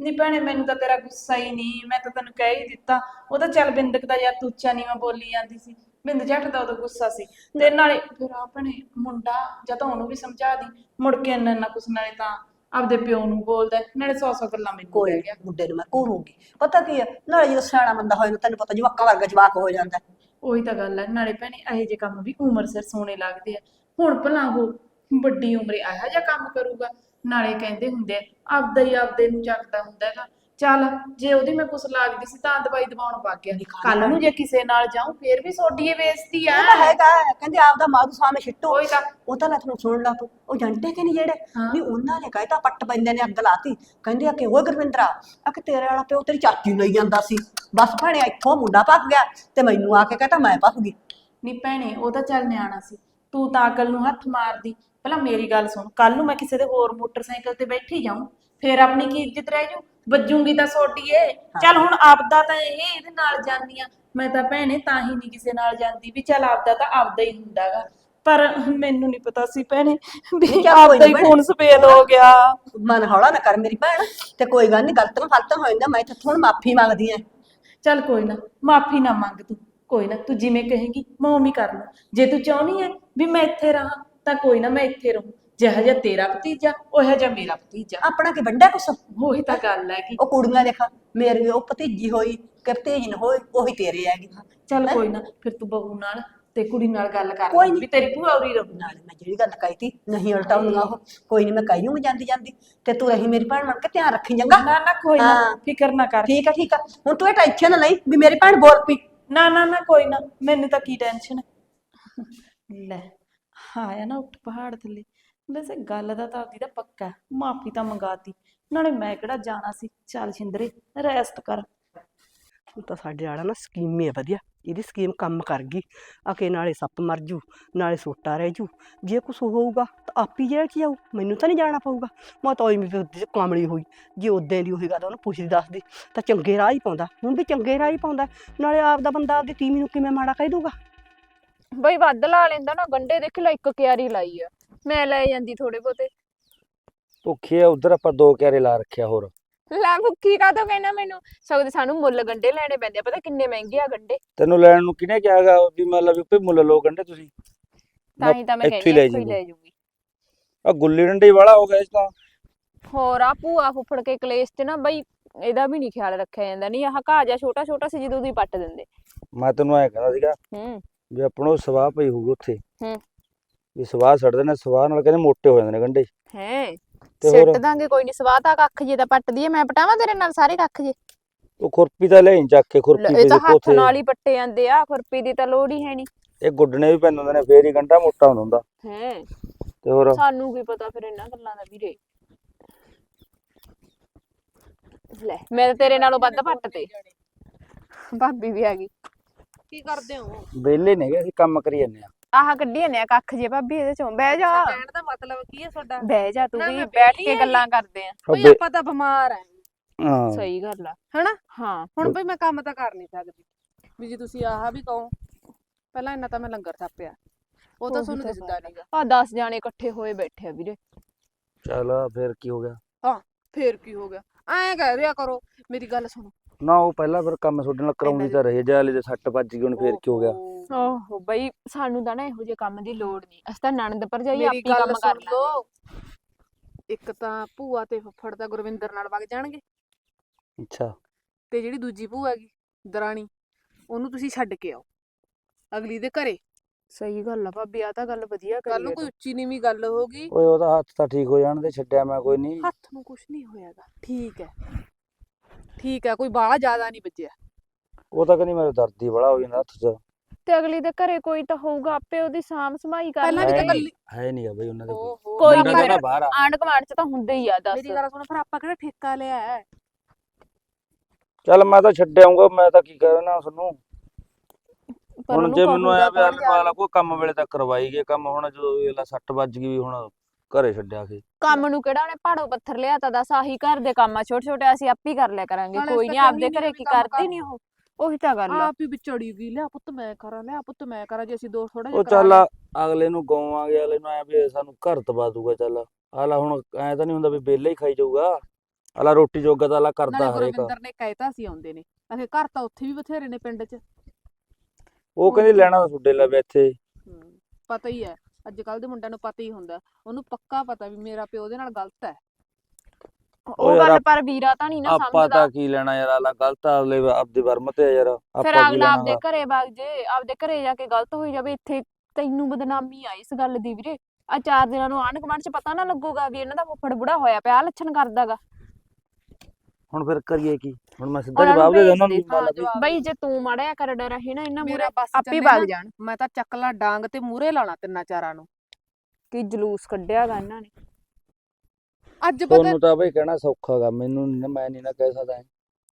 ਨਹੀਂ ਭੈਣੇ ਮੈਨੂੰ ਤਾਂ ਤੇਰਾ ਗੁੱਸਾ ਹੀ ਨਹੀਂ ਮੈਂ ਤਾਂ ਤੈਨੂੰ ਕਹਿ ਹੀ ਦਿੱਤਾ। ਉਹ ਤਾਂ ਚੱਲ ਬਿੰਦਕ ਦਾ ਯਾਰ ਤੂੰ ਉੱਚਾ ਨੀਵਾਂ ਬੋਲੀ ਜਾਂਦੀ ਸੀ। ਬਿੰਦ ਜੱਟ ਦਾ ਉਹਦਾ ਗੁੱਸਾ ਸੀ। ਤੇ ਨਾਲੇ ਫਿਰ ਆਪਣੇ ਮੁੰਡਾ ਜਾਂ ਤਾਂ ਉਹਨੂੰ ਵੀ ਸਮਝਾ ਦੀ। ਮੁੜ ਕੇ ਇੰਨਾ ਇੰਨਾ ਕੁਛ ਨਾਲੇ ਤਾਂ ਆਪਦੇ ਪਿਓ ਨੂੰ ਬੋਲਦਾ ਨਾਲੇ ਸੌ ਸੌ ਗੱਲਾਂ ਮੈਨੂੰ ਕੋਈ ਕਹਿ ਗਿਆ। ਮੁੰਡੇ ਨੂੰ ਮੈਂ ਘੂਰੂੰਗੀ। ਪਤਾ ਕੀ ਹੈ ਨਾਲੇ ਜਦੋਂ ਸਿਆਣਾ ਬੰਦਾ ਹੋਏ ਨਾ ਤੈਨੂੰ ਪਤਾ ਜਵਾਕਾਂ ਵਰਗਾ ਜਵਾਕ ਹੋ ਜਾਂਦਾ ਉਹੀ ਤਾਂ ਗੱਲ ਹੈ ਨਾਲੇ ਭੈਣੇ ਇਹੋ ਜਿਹੇ ਕੰਮ ਵੀ ਉਮਰ ਸਿਰ ਸੋਹਣੇ ਲੱਗਦੇ ਆ। ਹੁਣ ਭਲਾ ਉਹ ਵੱਡੀ ਉਮਰੇ ਇਹੋ ਜਿਹਾ ਕੰਮ ਕਰੂਗਾ। ਨਾਲੇ ਕਹਿੰਦੇ ਹੁੰਦੇ ਆ ਆਪਦਾ ਹੀ ਆਪਦੇ ਨੂੰ ਚੱਕਦਾ ਹੁੰਦਾ ਹੈਗਾ। ਚੱਲ ਜੇ ਉਹਦੀ ਮੈਂ ਕੁਛ ਲੱਗਦੀ ਸੀ ਤਾਂ ਦਵਾਈ ਦਵਾਉਣ ਪਾ ਗਿਆ। ਕੱਲ ਨੂੰ ਜੇ ਕਿਸੇ ਨਾਲ ਜਾਉਂ ਫੇਰ ਵੀ ਸੋਡੀ ਇਹ ਬੇਇੱਜ਼ਤੀ ਆ। ਉਹ ਤਾਂ ਹੈਗਾ ਕਹਿੰਦੇ ਆਪਦਾ ਮਾਰੂ ਸਾਹਮਣੇ ਛਿੱਟੋ। ਉਹੀ ਤਾਂ ਉਹ ਤਾਂ ਲੈ ਤੁਹਾਨੂੰ ਸੁਣ ਲਾ ਤੂੰ ਉਹ ਜੰਟੇ ਕਿ ਨਹੀਂ ਜਿਹੜੇ? ਹਾਂ। ਵੀ ਉਹਨਾਂ ਨੇ ਕਹਿਤਾ ਪੱਟ ਪੈਂਦੇ ਨੇ ਅੱਗ ਲਾਤੀ। ਕਹਿੰਦੇ ਆ ਕਿ ਉਹ ਗੁਰਵਿੰਦਰਾ ਆ ਕਿ ਤੇਰੇ ਵਾਲਾ ਪਿਓ ਤੇਰੀ ਚਾਚੀ ਨੂੰ ਲਈ ਜਾਂਦਾ ਸੀ। ਬਸ ਭੈਣੇ ਇੱਥੋਂ ਮੁੰਡਾ ਭੱਜ ਗਿਆ ਤੇ ਮੈਨੂੰ ਆ ਕੇ ਕਹਤਾ ਮੈਂ ਭੱਜ ਗਈ ਨਹੀਂ ਭੈਣੇ ਉਹ ਤਾਂ ਚੱਲ ਨਿਆਣਾ ਸੀ। ਤੂੰ ਤਾਂ ਅਕਲ ਨੂੰ ਹੱਥ ਮਾਰਦੀ। ਪਹਿਲਾਂ ਮੇਰੀ ਗੱਲ ਸੁਣ ਕੱਲ ਨੂੰ ਮੈਂ ਕਿਸੇ ਦੇ ਹੋਰ ਮੋਟਰਸਾਈਕਲ ਤੇ ਬੈਠੀ ਜਾਉਂ ਫੇਰ ਆਪਣੀ ਕੀ ਇੱਜ਼ਤ ਰਹਿ ਜੂ? ਵੱਜੂਗੀ ਤਾਂ ਸੋਡੀਏ ਚੱਲ ਹੁਣ ਆਪਦਾ ਤਾਂ ਇਹ ਇਹਦੇ ਨਾਲ ਜਾਂਦੀ ਆ ਮੈਂ ਤਾਂ ਭੈਣੇ ਤਾਂ ਹੀ ਨਹੀਂ ਕਿਸੇ ਨਾਲ ਜਾਂਦੀ ਵੀ ਚੱਲ ਆਪਦਾ ਤਾਂ ਆਪਦਾ ਹੀ ਹੁੰਦਾਗਾ। ਪਰ ਮੈਨੂੰ ਨਹੀਂ ਪਤਾ ਸੀ ਭੈਣੇ ਵੀ ਨਹੀਂ ਕੋਈ ਆਪਦਾ ਹੀ ਨੀ ਖੂਨ ਸਫੇਦ ਹੋ ਗਿਆ। ਮਨ ਹੌਲਾ ਨਾ ਕਰ ਮੇਰੀ ਭੈਣ ਤੇ ਕੋਈ ਗੱਲ ਨਹੀਂ ਗਲਤੀਆਂ ਫਲਤੀਆਂ ਹੋ ਜਾਂਦਾ ਮੈਂ ਤਾਂ ਹੁਣ ਮਾਫੀ ਮੰਗਦੀ ਐ ਚੱਲ ਕੋਈ ਨਾ ਮਾਫੀ ਨਾ ਮੰਗ ਤੂੰ ਕੋਈ ਨਾ ਤੂੰ ਜਿਵੇਂ ਕਹੇਂਗੀ ਮੈਂ ਉਵੇਂ ਹੀ ਕਰ ਲੂੰ। ਜੇ ਤੂੰ ਚਾਹਣੀ ਹੈ ਵੀ ਮੈਂ ਇੱਥੇ ਰਹਾਂ ਤਾਂ ਕੋਈ ਨਾ ਮੈਂ ਇੱਥੇ ਰਹੂੰ। ਜਿਹੋ ਜਿਹਾ ਤੇਰਾ ਭਤੀਜਾ ਉਹੋ ਜਿਹਾ ਮੇਰਾ ਭਤੀਜਾ। ਆਪਣਾ ਕੀ ਵੱਡਾ ਕੁਛ? ਉਹੀ ਤਾਂ ਗੱਲ ਹੈ ਕਿ ਉਹ ਕੁੜੀਆਂ ਦੇਖਾ ਮੇਰੀ ਉਹ ਭਤੀਜੀ ਹੋਈ ਕਿ ਭਤੀਜੀ ਨੂੰ ਹੋਈ ਉਹੀ ਤੇਰੇ ਹੈਗੀ। ਚੱਲ ਕੋਈ ਨਾ ਫਿਰ ਤੂੰ ਬਹੂ ਨਾਲ ਤੇ ਕੁੜੀ ਨਾਲ ਗੱਲ ਕਰ ਕੋਈ ਨੀ। ਵੀ ਤੇਰੀ ਭੂਆ ਉਰੀ ਰਹੂ। ਨਾਲੇ ਮੈਂ ਜਿਹੜੀ ਗੱਲ ਕਹੀ ਤੀ ਨਹੀਂ ਉਲਟਾਉਂਗਾ ਉਹ। ਕੋਈ ਨਹੀਂ ਮੈਂ ਕਹੀ ਹੂੰ ਜਾਂਦੀ ਜਾਂਦੀ। ਤੇ ਤੂੰ ਰਹੀ ਮੇਰੀ ਭੈਣ ਬਣ ਕੇ ਧਿਆਨ ਰੱਖੀ ਚੰਗਾ। ਨਾ ਨਾ ਕੋਈ ਨਾ ਹਾਂ। ਫਿਕਰ ਨਾ ਕਰ। ਠੀਕ ਆ ਠੀਕ ਆ। ਹੁਣ ਤੂੰ ਇਹ ਟੈਨਸ਼ਨ ਨਾ ਲਈ ਵੀ ਮੇਰੀ ਭੈਣ ਬੋਲ ਪਈ। ਨਾ ਨਾ ਨਾ ਕੋਈ ਨਾ ਮੈਨੂੰ ਤਾਂ ਕੀ ਟੈਨਸ਼ਨ ਲੈ ਆਇਆ ਨਾ ਉੱਠ ਪਹਾੜ ਥੱਲੇ। ਵੈਸੇ ਗੱਲ ਦਾ ਤਾਂ ਉਹਦੀ ਦਾ ਪੱਕਾ ਮਾਫੀ ਤਾਂ ਮੰਗਾਤੀ। ਨਾਲੇ ਮੈਂ ਕਿਹੜਾ ਜਾਣਾ ਸੀ? ਚੱਲ ਛਿੰਦਰੇ ਰੈਸਟ ਕਰ। ਹੁਣ ਤਾਂ ਸਾਡੇ ਵਾਲਾ ਨਾ ਸਕੀਮ ਹੀ ਹੈ ਵਧੀਆ। ਇਹਦੀ ਸਕੀਮ ਕੰਮ ਕਰ ਗਈ। ਅਕੇ ਨਾਲੇ ਸੱਪ ਮਰ ਜੂ ਨਾਲੇ ਸੋਟਾ ਰਹਿ ਜੂ। ਜੇ ਕੁਝ ਹੋਊਗਾ ਤਾਂ ਆਪੀ ਜੇਲ੍ਹ 'ਚ ਜਾਊ ਮੈਨੂੰ ਤਾਂ ਨਹੀਂ ਜਾਣਾ ਪਊਗਾ। ਮੈਂ ਤਾਂ ਉਹੀ ਵੀ ਕਾਮੜੀ ਹੋਈ। ਜੇ ਉਦੋਂ ਦੀ ਉਹੀ ਗੱਲ ਉਹਨੂੰ ਪੁੱਛਦੀ ਦੱਸਦੀ। ਤਾਂ ਚੰਗੇ ਰਾਹ ਹੀ ਪਾਉਂਦਾ। ਹੁਣ ਵੀ ਚੰਗੇ ਰਾਹ ਹੀ ਪਾਉਂਦਾ। ਨਾਲੇ ਆਪਦਾ ਬੰਦਾ ਆਪਦੀ ਟੀਮ ਨੂੰ ਕਿਵੇਂ ਮਾੜਾ ਕਹਿ ਦੂਗਾ ਬਈ ਵੱਧ ਲਾ ਲੈਂਦਾ ਨਾ ਗੰਡੇ ਦੇਖ ਲੈ ਇੱਕ ਕਿਆਰੀ ਲਾਈ ਆ। ਮੈਂ ਲੈ ਜਾਂਦੀ ਥੋੜੇ ਬਹੁਤੇ। ਭੁੱਖੇ ਆ ਉਧਰ ਆਪਾਂ ਦੋ ਕਿਆਰੇ ਲਾ ਰੱਖਿਆ ਹੋਰ। ਲੈ ਭੁੱਖੀ ਕਾਹਤੋਂ ਕਹਿਣਾ ਮੈਨੂੰ? ਸਗੋਂ ਸਾਨੂੰ ਮੁੱਲ ਗੰਡੇ ਲੈਣੇ ਪੈਂਦੇ ਆ ਪਤਾ ਕਿੰਨੇ ਮਹਿੰਗੇ ਆ ਗੰਡੇ ਤੈਨੂੰ ਲੈਣ ਨੂੰ ਕਿਹਨੇ ਕਿਹਾਗਾ ਵੀ ਮਤਲਬ ਵੀ ਮੁੱਲ ਲੋ ਗੰਡੇ ਤੁਸੀਂ। ਤਾਂ ਹੀ ਤਾਂ ਮੈਂ ਇੱਥੋਂ ਹੀ ਕਹਿੰਦੀ ਲੈ ਜਾਊਂਗੀ। ਲੈ ਜੂਗੀ ਆ ਗੁੱਲੀ ਡੰਡੇ ਵਾਲਾ ਹੋ ਗਿਆ ਇਸ ਤਾਂ। ਹੋਰ ਆ ਭੂਆ ਫੁੱਫੜ ਕੇ ਕਲੇਸ਼ ਤੇ ਨਾ ਬਈ ਇਹਦਾ ਵੀ ਨਹੀਂ ਖਿਆਲ ਰੱਖਿਆ ਜਾਂਦਾ ਨਹੀਂ ਆਹ ਘਾਹ ਜਿਹਾ ਛੋਟਾ ਛੋਟਾ ਸੀ ਜਦੋਂ ਦੀ ਪੱਟ ਦਿੰਦੇ। ਮੈਂ ਤੈਨੂੰ ਐ ਕਹਿੰਦਾ ਸੀਗਾ ਹੂੰ। ਵੀ ਆਪਣੋ ਸਵਾਹ ਪਈ ਹੋਊਗੀ ਉੱਥੇ। ਹੂੰ। ਵੀ ਸਵਾਹ ਛੱਡਦੇ ਨੇ ਸਵਾਹ ਨਾਲ ਕਹਿੰਦੇ ਮੋਟੇ ਹੋ ਜਾਂਦੇ ਨੇ ਗੰਡੇ ਹੈ ਤੇ ਸਿੱਟ ਦਾਂਗੇ ਕੋਈ ਨਹੀਂ ਸਵਾਹ ਤਾਂ ਕੱਖ ਜੇ ਤਾਂ ਪੱਟਦੀ ਐ ਮੈਂ ਪਟਾਵਾਂ ਤੇਰੇ ਨਾਲ ਸਾਰੇ ਕੱਖ ਜੇ? ਉਹ ਖੁਰਪੀ ਤਾਂ ਲੈਣ ਚੱਕ ਕੇ ਖੁਰਪੀ ਲੈ, ਤੇ ਇਹ ਤਾਂ ਹੱਥ ਨਾਲ ਹੀ ਪੱਟੇ ਜਾਂਦੇ ਆ ਖੁਰਪੀ ਦੀ ਤਾਂ ਲੋੜ ਹੀ ਹੈ ਨਹੀਂ ਇਹ ਗੁੱਡਣੇ ਵੀ ਪੈਂਦੇ ਹੁੰਦੇ ਨੇ ਫੇਰ ਹੀ ਗੰਡਾ ਮੋਟਾ ਹੁੰਦਾ ਹੁੰਦਾ। ਹੈ। ਤੇ ਹੋਰ? ਸਾਨੂੰ ਕੀ ਪਤਾ ਫਿਰ ਇਹਨਾਂ ਗੱਲਾਂ ਦਾ ਵੀਰੇ। ਲੈ ਮੈਂ ਤਾਂ ਤੇਰੇ ਨਾਲੋਂ ਵੱਧ ਪੱਟ ਤੇ ਭਾਬੀ ਵੀ ਆ ਗਈ। ਕੀ ਕਰਦੇ ਹੋ? ਵਿਹਲੇ ਨੇਗੇ ਅਸੀਂ ਕੰਮ ਕਰੀ ਜਾਂਦੇ ਆ। ਆਹ ਕੱਢੀ ਜਾਂਦੇ ਆ ਕੱਖ ਜੇ ਭਾਬੀ ਇਹਦੇ ਚੋਂ ਬਹਿ ਜਾ। ਕਹਿਣ ਦਾ ਮਤਲਬ ਕੀ ਹੈ ਤੁਹਾਡਾ? ਬਹਿ ਜਾ ਤੂੰ ਨਾ, ਵੀ ਮੈਂ ਬੈਠ ਵਿਹਲੀ ਕੇ ਹੈਗੀ। ਗੱਲਾਂ ਕਰਦੇ ਆ। ਬਈ ਬੇ- ਆਪਾਂ ਤਾਂ ਬਿਮਾਰ ਆ। ਹਾਂ। ਸਹੀ ਗੱਲ ਆ ਹਨਾ? ਹਾਂ। ਹੁਣ ਬਈ ਮੈਂ ਕੰਮ ਤਾਂ ਕਰ ਨਹੀਂ ਸਕਦੀ। ਵੀ ਜੇ ਤੁਸੀਂ ਆਹ ਵੀ ਕਹੋ ਪਹਿਲਾਂ ਇੰਨਾ ਤਾਂ ਮੈਂ ਲੰਗਰ ਥਾਪਿਆ। ਉਹ ਤਾਂ ਉਹੀ ਤੁਹਾਨੂੰ ਤਾਂ ਦਿਸਦਾ। ਨਹੀਂਗਾ ਆ 10 ਜਾਣੇ ਇਕੱਠੇ ਹੋਏ ਬੈਠੇ ਆ ਵੀਰੇ। ਚੱਲ ਫਿਰ ਕੀ ਹੋ ਗਿਆ? ਫੇਰ ਕੀ ਹੋ ਗਿਆ? ਐਂ ਕਹਿ ਰਿਆ ਕਰੋ ਮੇਰੀ ਗੱਲ ਸੁਣੋ। ਨਾ ਉਹ ਪਹਿਲਾਂ ਫਿਰ ਕੰਮ ਤੁਹਾਡੇ ਨਾਲ ਕਰਾਉਂਦੀ ਤਾਂ ਰਹੀ ਜਾਲੇ ਦੇ ਸੱਟ ਵੱਜ ਗਈ ਹੁਣ ਫਿਰ ਕੀ ਹੋ ਗਿਆ? ਓਹੋ। ਬਈ ਸਾਨੂੰ ਤਾਂ ਨਾ ਇਹੋ ਜਿਹੇ ਕੰਮ ਦੀ ਲੋੜ ਨਹੀਂ। ਅਸੀਂ ਤਾਂ ਨਣਦ ਭਰਜਾਈ ਆਪੀ ਕੰਮ ਕਰ ਲਓ। ਇੱਕ ਤਾਂ ਭੂਆ ਤੇ ਫੁੱਫੜ ਦਾ ਗੁਰਵਿੰਦਰ ਨਾਲ ਵਗ ਜਾਣਗੇ। ਅੱਛਾ। ਤੇ ਜਿਹੜੀ ਦੂਜੀ ਭੂਆ ਹੈਗੀ ਦਰਾਣੀ ਉਹਨੂੰ ਤੁਸੀਂ ਛੱਡ ਕੇ ਆਓ ਅਗਲੀ ਦੇ ਘਰੇ। ਸਹੀ ਗੱਲ ਆ ਭਾਬੀ ਆ ਤਾਂ ਗੱਲ ਵਧੀਆ ਕੱਲ ਨੂੰ ਕੋਈ ਉੱਚੀ ਨੀਵੀਂ ਗੱਲ ਹੋਗੀ ਓਏ ਉਹਦਾ ਹੱਥ ਤਾਂ ਠੀਕ ਹੋ ਜਾਣ ਦੇ ਛੱਡਿਆ ਮੈਂ ਕੋਈ ਨਹੀਂ। ਹੱਥ ਨੂੰ ਕੁਝ ਨਹੀਂ ਹੋਇਆਗਾ। ਠੀਕ ਹੈ। ਠੀਕ ਹੈ ਕੋਈ ਬਾਹਲਾ ਜ਼ਿਆਦਾ ਨਹੀਂ ਵੱਜਿਆ ਉਹ ਤਾਂ ਕਹਿੰਦੀ ਮੇਰੇ ਦਰਦ ਹੀ ਬੜਾ ਹੋ ਜਾਂਦਾ ਹੱਥ 'ਚ। ਤੇ ਅਗਲੀ ਦੇ ਘਰੇ ਕੋਈ ਤਾਂ ਹੋਊਗਾ ਆਪੇ ਉਹਦੀ ਸਾਂਭ ਸੰਭਾਈ ਕਰ ਪਹਿਲਾਂ ਵੀ ਹੈ ਤਾਂ ਨੀ, ਗੱਲੀ ਹੈ ਨਹੀਂਗਾ ਬਈ ਉਹਨਾਂ ਦੇ ਕੋਲ। ਓਹੋ। ਕੋਈ ਮੁੰਡਾ ਨੀ ਫਿਰ ਬਾਹਰ ਆ। ਆਂਢ ਗੁਆਂਢ ਚ ਤਾਂ ਹੁੰਦੇ ਹੀ ਆ ਦੱਸ। ਮੇਰੀ ਗੱਲ ਸੁਣੋ ਫਿਰ ਆਪਾਂ ਕਿਹੜਾ ਠੇਕਾ ਲਿਆ ਹੈ? ਚੱਲ ਮੈਂ ਤਾਂ ਛੱਡ ਆਊਂਗਾ ਮੈਂ ਤਾਂ ਕੀ ਕਹਿਣਾ ਤੁਹਾਨੂੰ। ਪਰ ਹੁਣ ਉਹਨੂੰ ਜੇ ਮੈਨੂੰ ਕਹੂਗਾ ਆਇਆ ਵੀ ਕੌਣ ਵਾਲਾ ਕੋਈ ਕੰਮ ਵੇਲੇ ਤੱਕ ਕਰਵਾਈ ਗਏ ਕੰਮ ਹੁਣ ਜਦੋਂ ਇਹਲਾ ਸੱਟ ਵੱਜ ਗਈ ਵੀ ਹੁਣ ਘਰੇ ਛੱਡਿਆ ਕੇ ਕੰਮ ਨੂੰ ਕਿਹੜਾ ਉਹਨੇ ਪਹਾੜੋਂ ਪੱਥਰ ਲਿਆ ਤਾਂ ਦੱਸ ਆਹੀ ਘਰ ਦੇ ਕੰਮ ਆ ਛੋਟੇ ਛੋਟੇ ਅਸੀਂ ਆਪੇ ਕਰ ਲਿਆ ਕਰਾਂਗੇ ਨਾਲੇ ਕੋਈ ਅਸੀਂ ਨਹੀਂ ਤਾਂ ਆਪਦੇ ਕਹਿੰਦੇ ਘਰੇ ਕੀ ਕੰਮ ਕਰਦੀ ਕਰ। ਨਹੀਂ ਉਹ ਉਹੀ ਤਾਂ ਗੱਲ ਆ। ਆਪ ਹੀ ਵਿਚੜੀ ਗਈ ਲਿਆ ਪੁੱਤ ਮੈਂ ਕਰਾਂ ਲਿਆ ਪੁੱਤ ਮੈਂ ਕਰਾਂ ਜੇ ਅਸੀਂ ਦੋ ਥੋੜਾ ਉਹ ਚੱਲ ਅਗਲੇ ਨੂੰ ਗਾਵਾਂਗੇ ਅਗਲੇ ਨੂੰ ਐ ਵੀ ਸਾਨੂੰ ਘਰ ਤਬਾ ਦੂਗਾ ਚੱਲ। ਆਲਾ ਹੁਣ ਐ ਤਾਂ ਨਹੀਂ ਹੁੰਦਾ ਵੀ ਵਿਹਲੇ ਹੀ ਖਾਈ ਜਾਊਗਾ। ਆਲਾ ਰੋਟੀ ਜੋਗਾ ਤਾਂ ਆਲਾ ਕਰਦਾ ਨਾਲੇ ਹਰੇਕ। ਗੁਰਵਿੰਦਰ ਨੇ ਕਹਿਤਾ ਸੀ ਆਉਂਦੇ ਨੇ ਅਖੇ ਘਰ ਤਾਂ ਉੱਥੇ ਵੀ ਬਥੇਰੇ ਨੇ ਪਿੰਡ 'ਚ। ਉਹ ਕਹਿੰਦੀ ਲੈਣਾ ਤਾਂ ਤੁਹਾਡੇ ਲਵੇ ਇੱਥੇ। ਪਤਾ ਹੀ ਹੈ। ਅੱਜ ਕੱਲ ਦੇ ਮੁੰਡਿਆਂ ਨੂੰ ਪਤਾ ਹੀ ਹੁੰਦਾ। ਉਹਨੂੰ ਪੱਕਾ ਪਤਾ ਵੀ ਮੇਰਾ ਪਿਓ ਉਹਦੇ ਨਾਲ ਗਲਤ ਹੈ। ਉਹ ਯਾਰ ਗੱਲ ਆਪ- ਪਰ ਵੀਰਾ ਤਾਂ ਨਹੀਂ ਨਾ ਆਪਾਂ ਸਮਝਦਾ। ਤਾਂ ਕੀ ਲੈਣਾ ਯਾਰ ਆਲਾ ਗਲਤ ਆ ਅਗਲੇ ਆਪਦੀ ਵਰਮ ਤੇ ਆ ਯਾਰ। ਆਪਾਂ ਫਿਰ ਕੀ ਅਗਲਾ ਆਪਦੇ ਲੈਣਾ ਘਰੇ ਵਗ ਜੇ ਆਪਦੇ ਘਰੇ ਜਾ ਕੇ ਗਲਤ ਹੋਈ ਜਾਵੇ ਇੱਥੇ ਤੈਨੂੰ ਬਦਨਾਮੀ ਆ ਇਸ ਗੱਲ ਦੀ ਵੀਰੇ। ਆ ਚਾਰ ਦਿਨਾਂ ਨੂੰ ਆਂਢ ਗੁਆਂਢ ਚ ਪਤਾ ਨਾ ਲੱਗੂਗਾ ਵੀ ਇਹਨਾਂ ਦਾ ਫੁੱਫੜ ਬੁੜਾ ਹੋਇਆ ਪਿਆ ਆਹ ਲੱਛਣ ਕਰਦਾਗਾ ਹੁਣ ਫਿਰ ਕਰੀਏ ਕੀ? ਹੁਣ ਮੈਂ ਸਿੱਧਾ ਜਵਾਬ ਦੇ ਦਿੰਦਾ ਉਹਨਾਂ ਹਾਂ, ਨੂੰ ਬਈ ਜੇ ਤੂੰ ਮਾੜਿਆ ਕਰ ਡਰ ਰਹੀ ਨਾ ਇਹਨਾਂ ਮੂਰੇ ਆਪੇ ਵਗ ਜਾਣ। ਮੈਂ ਤਾਂ ਚੱਕਲਾ ਡਾਂਗ ਤੇ ਮੂਰੇ ਲਾਣਾ ਤਿੰਨਾਂ ਚਾਰਾਂ ਨੂੰ। ਕੀ ਜਲੂਸ ਕੱਢਿਆਗਾ ਇਹਨਾਂ ਨੇ? ਅੱਜ ਪਤਾ ਤੁਹਾਨੂੰ ਤਾਂ ਬਈ ਕਹਿਣਾ ਸੌਖਾ ਗਾ ਮੈਨੂੰ ਮੈਂ ਨਹੀਂ ਨਾ ਕਹਿ ਸਕਦਾ। ਐਂ।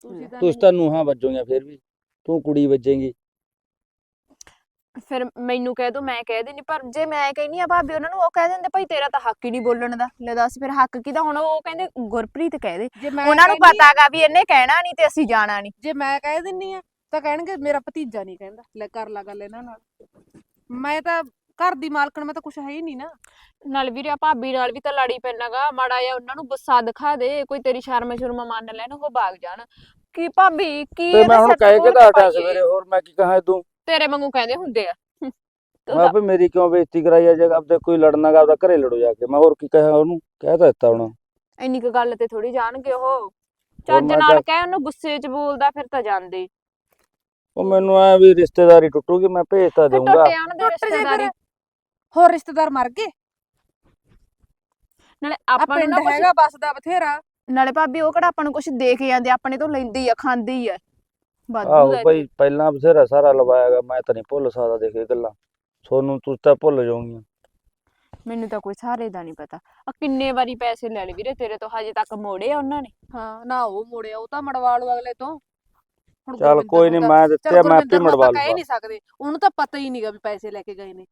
ਤੁਸੀਂ ਤਾਂ ਤੁਸੀਂ ਤਾਂ ਨੂੰਹਾਂ ਵੱਜੋਗੀਆਂ ਫਿਰ ਵੀ। ਤੂੰ ਕੁੜੀ ਵੱਜੇਂਗੀ। ਫਿਰ ਮੈਨੂੰ ਕਹਿ ਦੋ ਮੈਂ ਕਹਿ ਦੇਣੀ ਪਰ ਜੇ ਮੈਂ ਕਹਿਨੀ ਆ ਭਾਬੀ ਉਹਨਾਂ ਨੂੰ ਉਹ ਕਹਿ ਦਿੰਦੇ ਭਾਈ ਤੇਰਾ ਤਾਂ ਹੱਕ ਹੀ ਨਹੀਂ ਬੋਲਣ ਦਾ। ਲੈ ਦੱਸ ਫਿਰ ਹੱਕ ਕਿਹਦਾ ਹੁਣ? ਉਹ ਕਹਿੰਦੇ ਗੁਰਪ੍ਰੀਤ ਕਹਿ ਦੇ। ਜੇ ਮੈਂ ਉਹਨਾਂ ਨੂੰ ਕਹਿੰਦੀ ਪਤਾਗਾ ਵੀ ਇਹਨੇ ਕਹਿਣਾ ਨਹੀਂ ਤੇ ਅਸੀਂ ਜਾਣਾ ਨਹੀਂ। ਜੇ ਮੈਂ ਕਹਿ ਦਿੰਨੀ ਆ ਤਾਂ ਕਹਿਣਗੇ ਮੇਰਾ ਭਤੀਜਾ ਨਹੀਂ ਕਹਿੰਦਾ। ਲੈ ਕਰ ਲਾ ਗੱਲ ਇਹਨਾਂ ਨਾਲ। ਮੈਂ ਤਾਂ ਘਰ ਦੀ ਮਾਲਕਣ ਮੈਂ ਤਾਂ ਕੁਝ ਹੈ ਹੀ ਨਹੀਂ ਨਾ। ਨਾਲ ਵੀਰੇ ਆ ਭਾਬੀ ਨਾਲ ਵੀ ਤਾਂ ਲੜੀ ਪੈਣਾਗਾ ਮਾੜਾ ਜਿਹਾ ਉਹਨਾਂ ਨੂੰ ਗੁੱਸਾ ਦਿਖਾ ਦੇ ਕੋਈ ਤੇਰੀ ਸ਼ਰਮ ਸ਼ਰਮ ਮੰਨ ਲੈਣ ਉਹ ਭਾਗ ਜਾਣ। ਕੀ ਭਾਬੀ ਕੀ ਤੇ ਮੈਂ ਹੁਣ ਕਹਿ ਕੇ ਤਾਂ? ਸਵੇਰੇ ਹੋਰ ਮੈਂ ਕੀ ਕਹਾਂ ਤੂੰ ਤੇਰੇ ਵਾਂਗੂ ਕਹਿੰਦੇ ਹੁੰਦੇ ਆ। ਤੂੰ ਮੈਂ ਤਾਂ- ਵੀ ਮੇਰੀ ਕਿਉਂ ਬੇਇੱਜ਼ਤੀ ਕਰਾਈ ਆ? ਜੇ ਆਪਦੇ ਕੋਈ ਲੜਨਾ ਗਾ ਆਪਦਾ ਘਰੇ ਲੜੋ ਜਾ ਕੇ। ਮੈਂ ਹੋਰ ਕੀ ਕਹਾਂ ਉਹਨੂੰ? ਕਹਿ ਤਾਂ ਦਿੱਤਾ ਹੁਣ ਇੰਨੀ ਕੁ ਗੱਲ ਤੇ ਥੋੜੀ ਜਾਣਗੇ ਉਹ। ਚੱਜ ਮੈਂ ਨਾਲ ਤਾਂ- ਕਹਿ ਉਹਨੂੰ ਗੁੱਸੇ 'ਚ ਬੋਲਦਾ ਫਿਰ ਤਾਂ ਜਾਂਦੇ। ਉਹ ਮੈਨੂੰ ਐ ਵੀ ਰਿਸ਼ਤੇਦਾਰੀ ਟੁੱਟੂਗੀ ਮੈਂ ਭੇਜ ਤਾਂ ਫਿਰ ਦੇਊਂਗਾ। ਟੁੱਟ ਜਾਣ ਦੇ ਟੁੱਟ ਜੇ ਫਿਰ। ਰਿਸ਼ਤੇਦਾਰੀ ਹੋਰ ਰਿਸ਼ਤੇਦਾਰ ਮਰ ਗਏ? ਨਾਲੇ ਆ ਆਪਾਂ ਨੂੰ ਪਿੰਡ ਨਾ ਕੁਛ ਹੈਗਾ ਬਸਦਾ ਬਥੇਰਾ। ਨਾਲੇ ਭਾਬੀ ਉਹ ਕਿਹੜਾ ਆਪਾਂ ਨੂੰ ਕੁਝ ਦੇ ਕੇ ਜਾਂਦੇ ਆਪਣੇ ਤੋਂ ਲੈਂਦੇ ਹੀ ਆ ਖਾਂਦੇ ਹੀ ਆ। ਵਾਧੂ ਆਹੋ ਦਾ ਭਾਈ ਪਹਿਲਾਂ ਬਥੇਰਾ ਸਾਰਾ ਲਵਾਇਆਗਾ ਮੈਂ ਤਾਂ ਨਹੀਂ ਭੁੱਲ ਸਕਦਾ ਦੇਖ ਇਹ ਗੱਲਾਂ। ਸੋਨੂੰ ਤੂੰ ਤਾਂ ਭੁੱਲ ਜਾਓਗੀਆਂ ਮੈਨੂੰ ਤਾਂ ਕੋਈ ਸਾਰੇ ਦਾ ਨਹੀਂ ਪਤਾ। ਆ ਕਿੰਨੇ ਵਾਰੀ ਪੈਸੇ ਲੈ ਲਏ ਵੀਰੇ ਤੇਰੇ ਤੋਂ ਹਜੇ ਤੱਕ ਮੋੜੇ ਆ ਉਹਨਾਂ ਨੇ? ਹਾਂ ਨਾ ਉਹ ਮੋੜਿਆ ਉਹ ਤਾਂ ਮੜਵਾ ਲੂ ਅਗਲੇ ਤੋਂ। ਹੁਣ ਚੱਲ ਗੁਰਵਿੰਦਰ ਕੋਈ ਨੂੰ ਨਹੀਂ ਤਾਂ- ਮੈਂ ਚੱਲ ਦਿੱਤੇ ਆ, ਮੈਂ ਆਪੇ ਨੂੰ ਮੜਵਾ ਆਪਾਂ ਕਹਿ ਲੂੰਗਾ। ਨਹੀਂ ਸਕਦੇ। ਉਹਨੂੰ ਤਾਂ ਪਤਾ ਹੀ ਨਹੀਂਗਾ ਵੀ ਪੈਸੇ ਲੈ ਕੇ ਗਏ ਨੇ।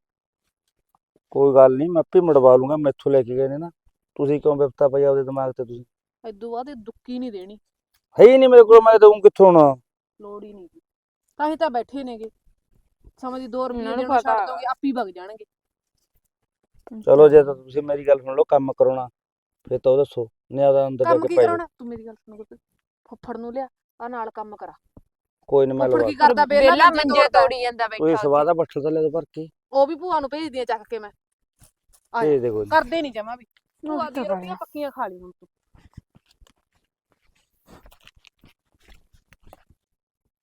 ਕੋਈ ਗੱਲ ਨਹੀਂ ਮੈਂ ਆਪੇ ਮੜਵਾ ਲੂੰਗਾ ਮੈਥੋਂ ਲੈ ਕੇ ਗਏ ਨੇ ਨਾ। ਤੁਸੀਂ ਕਿਉਂ ਵਿਪਤਾ ਪਈ ਆਪਦੇ ਦਿਮਾਗ ਤੇ ਤੁਸੀਂ? ਇਦੋਂ ਬਾਅਦ ਇਹ ਦੁੱਕੀ ਨਹੀਂ ਦੇਣੀ। ਹੈ ਹੀ ਨਹੀਂ ਮੇਰੇ ਕੋਲ ਮੈਂ ਦਊਂ ਕਿੱਥੋਂ ਹੁਣ? ਲੋੜ ਹੀ ਨਹੀਂ ਤਾਂ ਹੀ ਤਾਂ ਬੈਠੇ ਨੇਗੇ। ਸਮਝੀ 2 ਰੁਪਏ ਨੂੰ ਦੇਣ ਪਤਾ ਛੱਡ ਦੋਗੇ ਆਪੀ ਵਗ ਜਾਣਗੇ। ਚਲੋ ਜੇ ਤਾਂ ਤੁਸੀਂ ਮੇਰੀ ਗੱਲ ਸੁਣ ਲਓ ਕੰਮ ਕਰਾਉਣਾ ਫਿਰ ਤਾਂ ਉਹ ਦੱਸੋ ਨਹੀਂ ਆਦਾ ਅੰਦਰ ਜਾ ਕੰਮ ਕੇ ਕੀ ਪੈ ਜਾਓ। ਕਰਾਉਣਾ? ਤੂੰ ਮੇਰੀ ਗੱਲ ਸੁਣ ਗੁਰਪ੍ਰੀਤ ਫੁੱਫੜ ਨੂੰ ਲਿਆ ਆ ਨਾਲ ਕੰਮ ਕਰਾ। ਕੋਈ ਨਹੀਂ ਮੈਂ ਫੁੱਫੜ ਲਵਾ ਕੀ ਕਰਦਾ ਬੇਲਾ ਵਿਹਲਾ ਮੰਜੇ ਤੋੜੀ ਜਾਂਦਾ ਕੋਈ ਬੈਠਾ ਸਵਾਦ ਆ ਬੱਠਲ ਤਾਂ ਲੈ ਦੋ ਭਰ ਕੇ? ਉਹ ਵੀ ਭੂਆ ਨੂੰ ਭੇਜਦੀ ਆ ਚੱਕ ਕੇ ਮੈਂ। ਆ ਜਾ। ਭੇਜ ਦੇ ਕੋਈ ਨੀ। ਕਰਦੇ ਨਹੀਂ ਜਮਾ ਵੀ। ਭੂਆ। ਦੀਆਂ ਰੋਟੀਆਂ ਪੱਕੀਆਂ ਖਾ ਲਈ ਹੁਣ ਤੂੰ।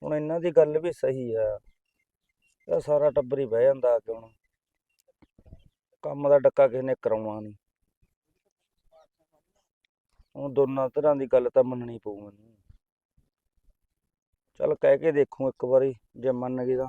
ਹੁਣ ਇਹਨਾਂ ਦੀ ਗੱਲ ਵੀ ਸਹੀ ਆ। ਇਹ ਸਾਰਾ ਟੱਬਰ ਹੀ ਬਹਿ ਜਾਂਦਾ ਆ ਹੁਣ। ਕੰਮ ਦਾ ਡੱਕਾ ਕਿਸੇ ਨੇ ਕਰਾਉਣਾ ਨਹੀਂ। ਹੁਣ ਦੋਨਾਂ ਤਰ੍ਹਾਂ ਦੀ ਗੱਲ ਤਾਂ ਮੰਨਣੀ ਪਊ ਮੈਨੂੰ। ਚੱਲ ਕਹਿ ਕੇ ਦੇਖੂ ਇੱਕ ਵਾਰੀ ਜੇ ਮੰਨ ਗਈ ਤਾਂ।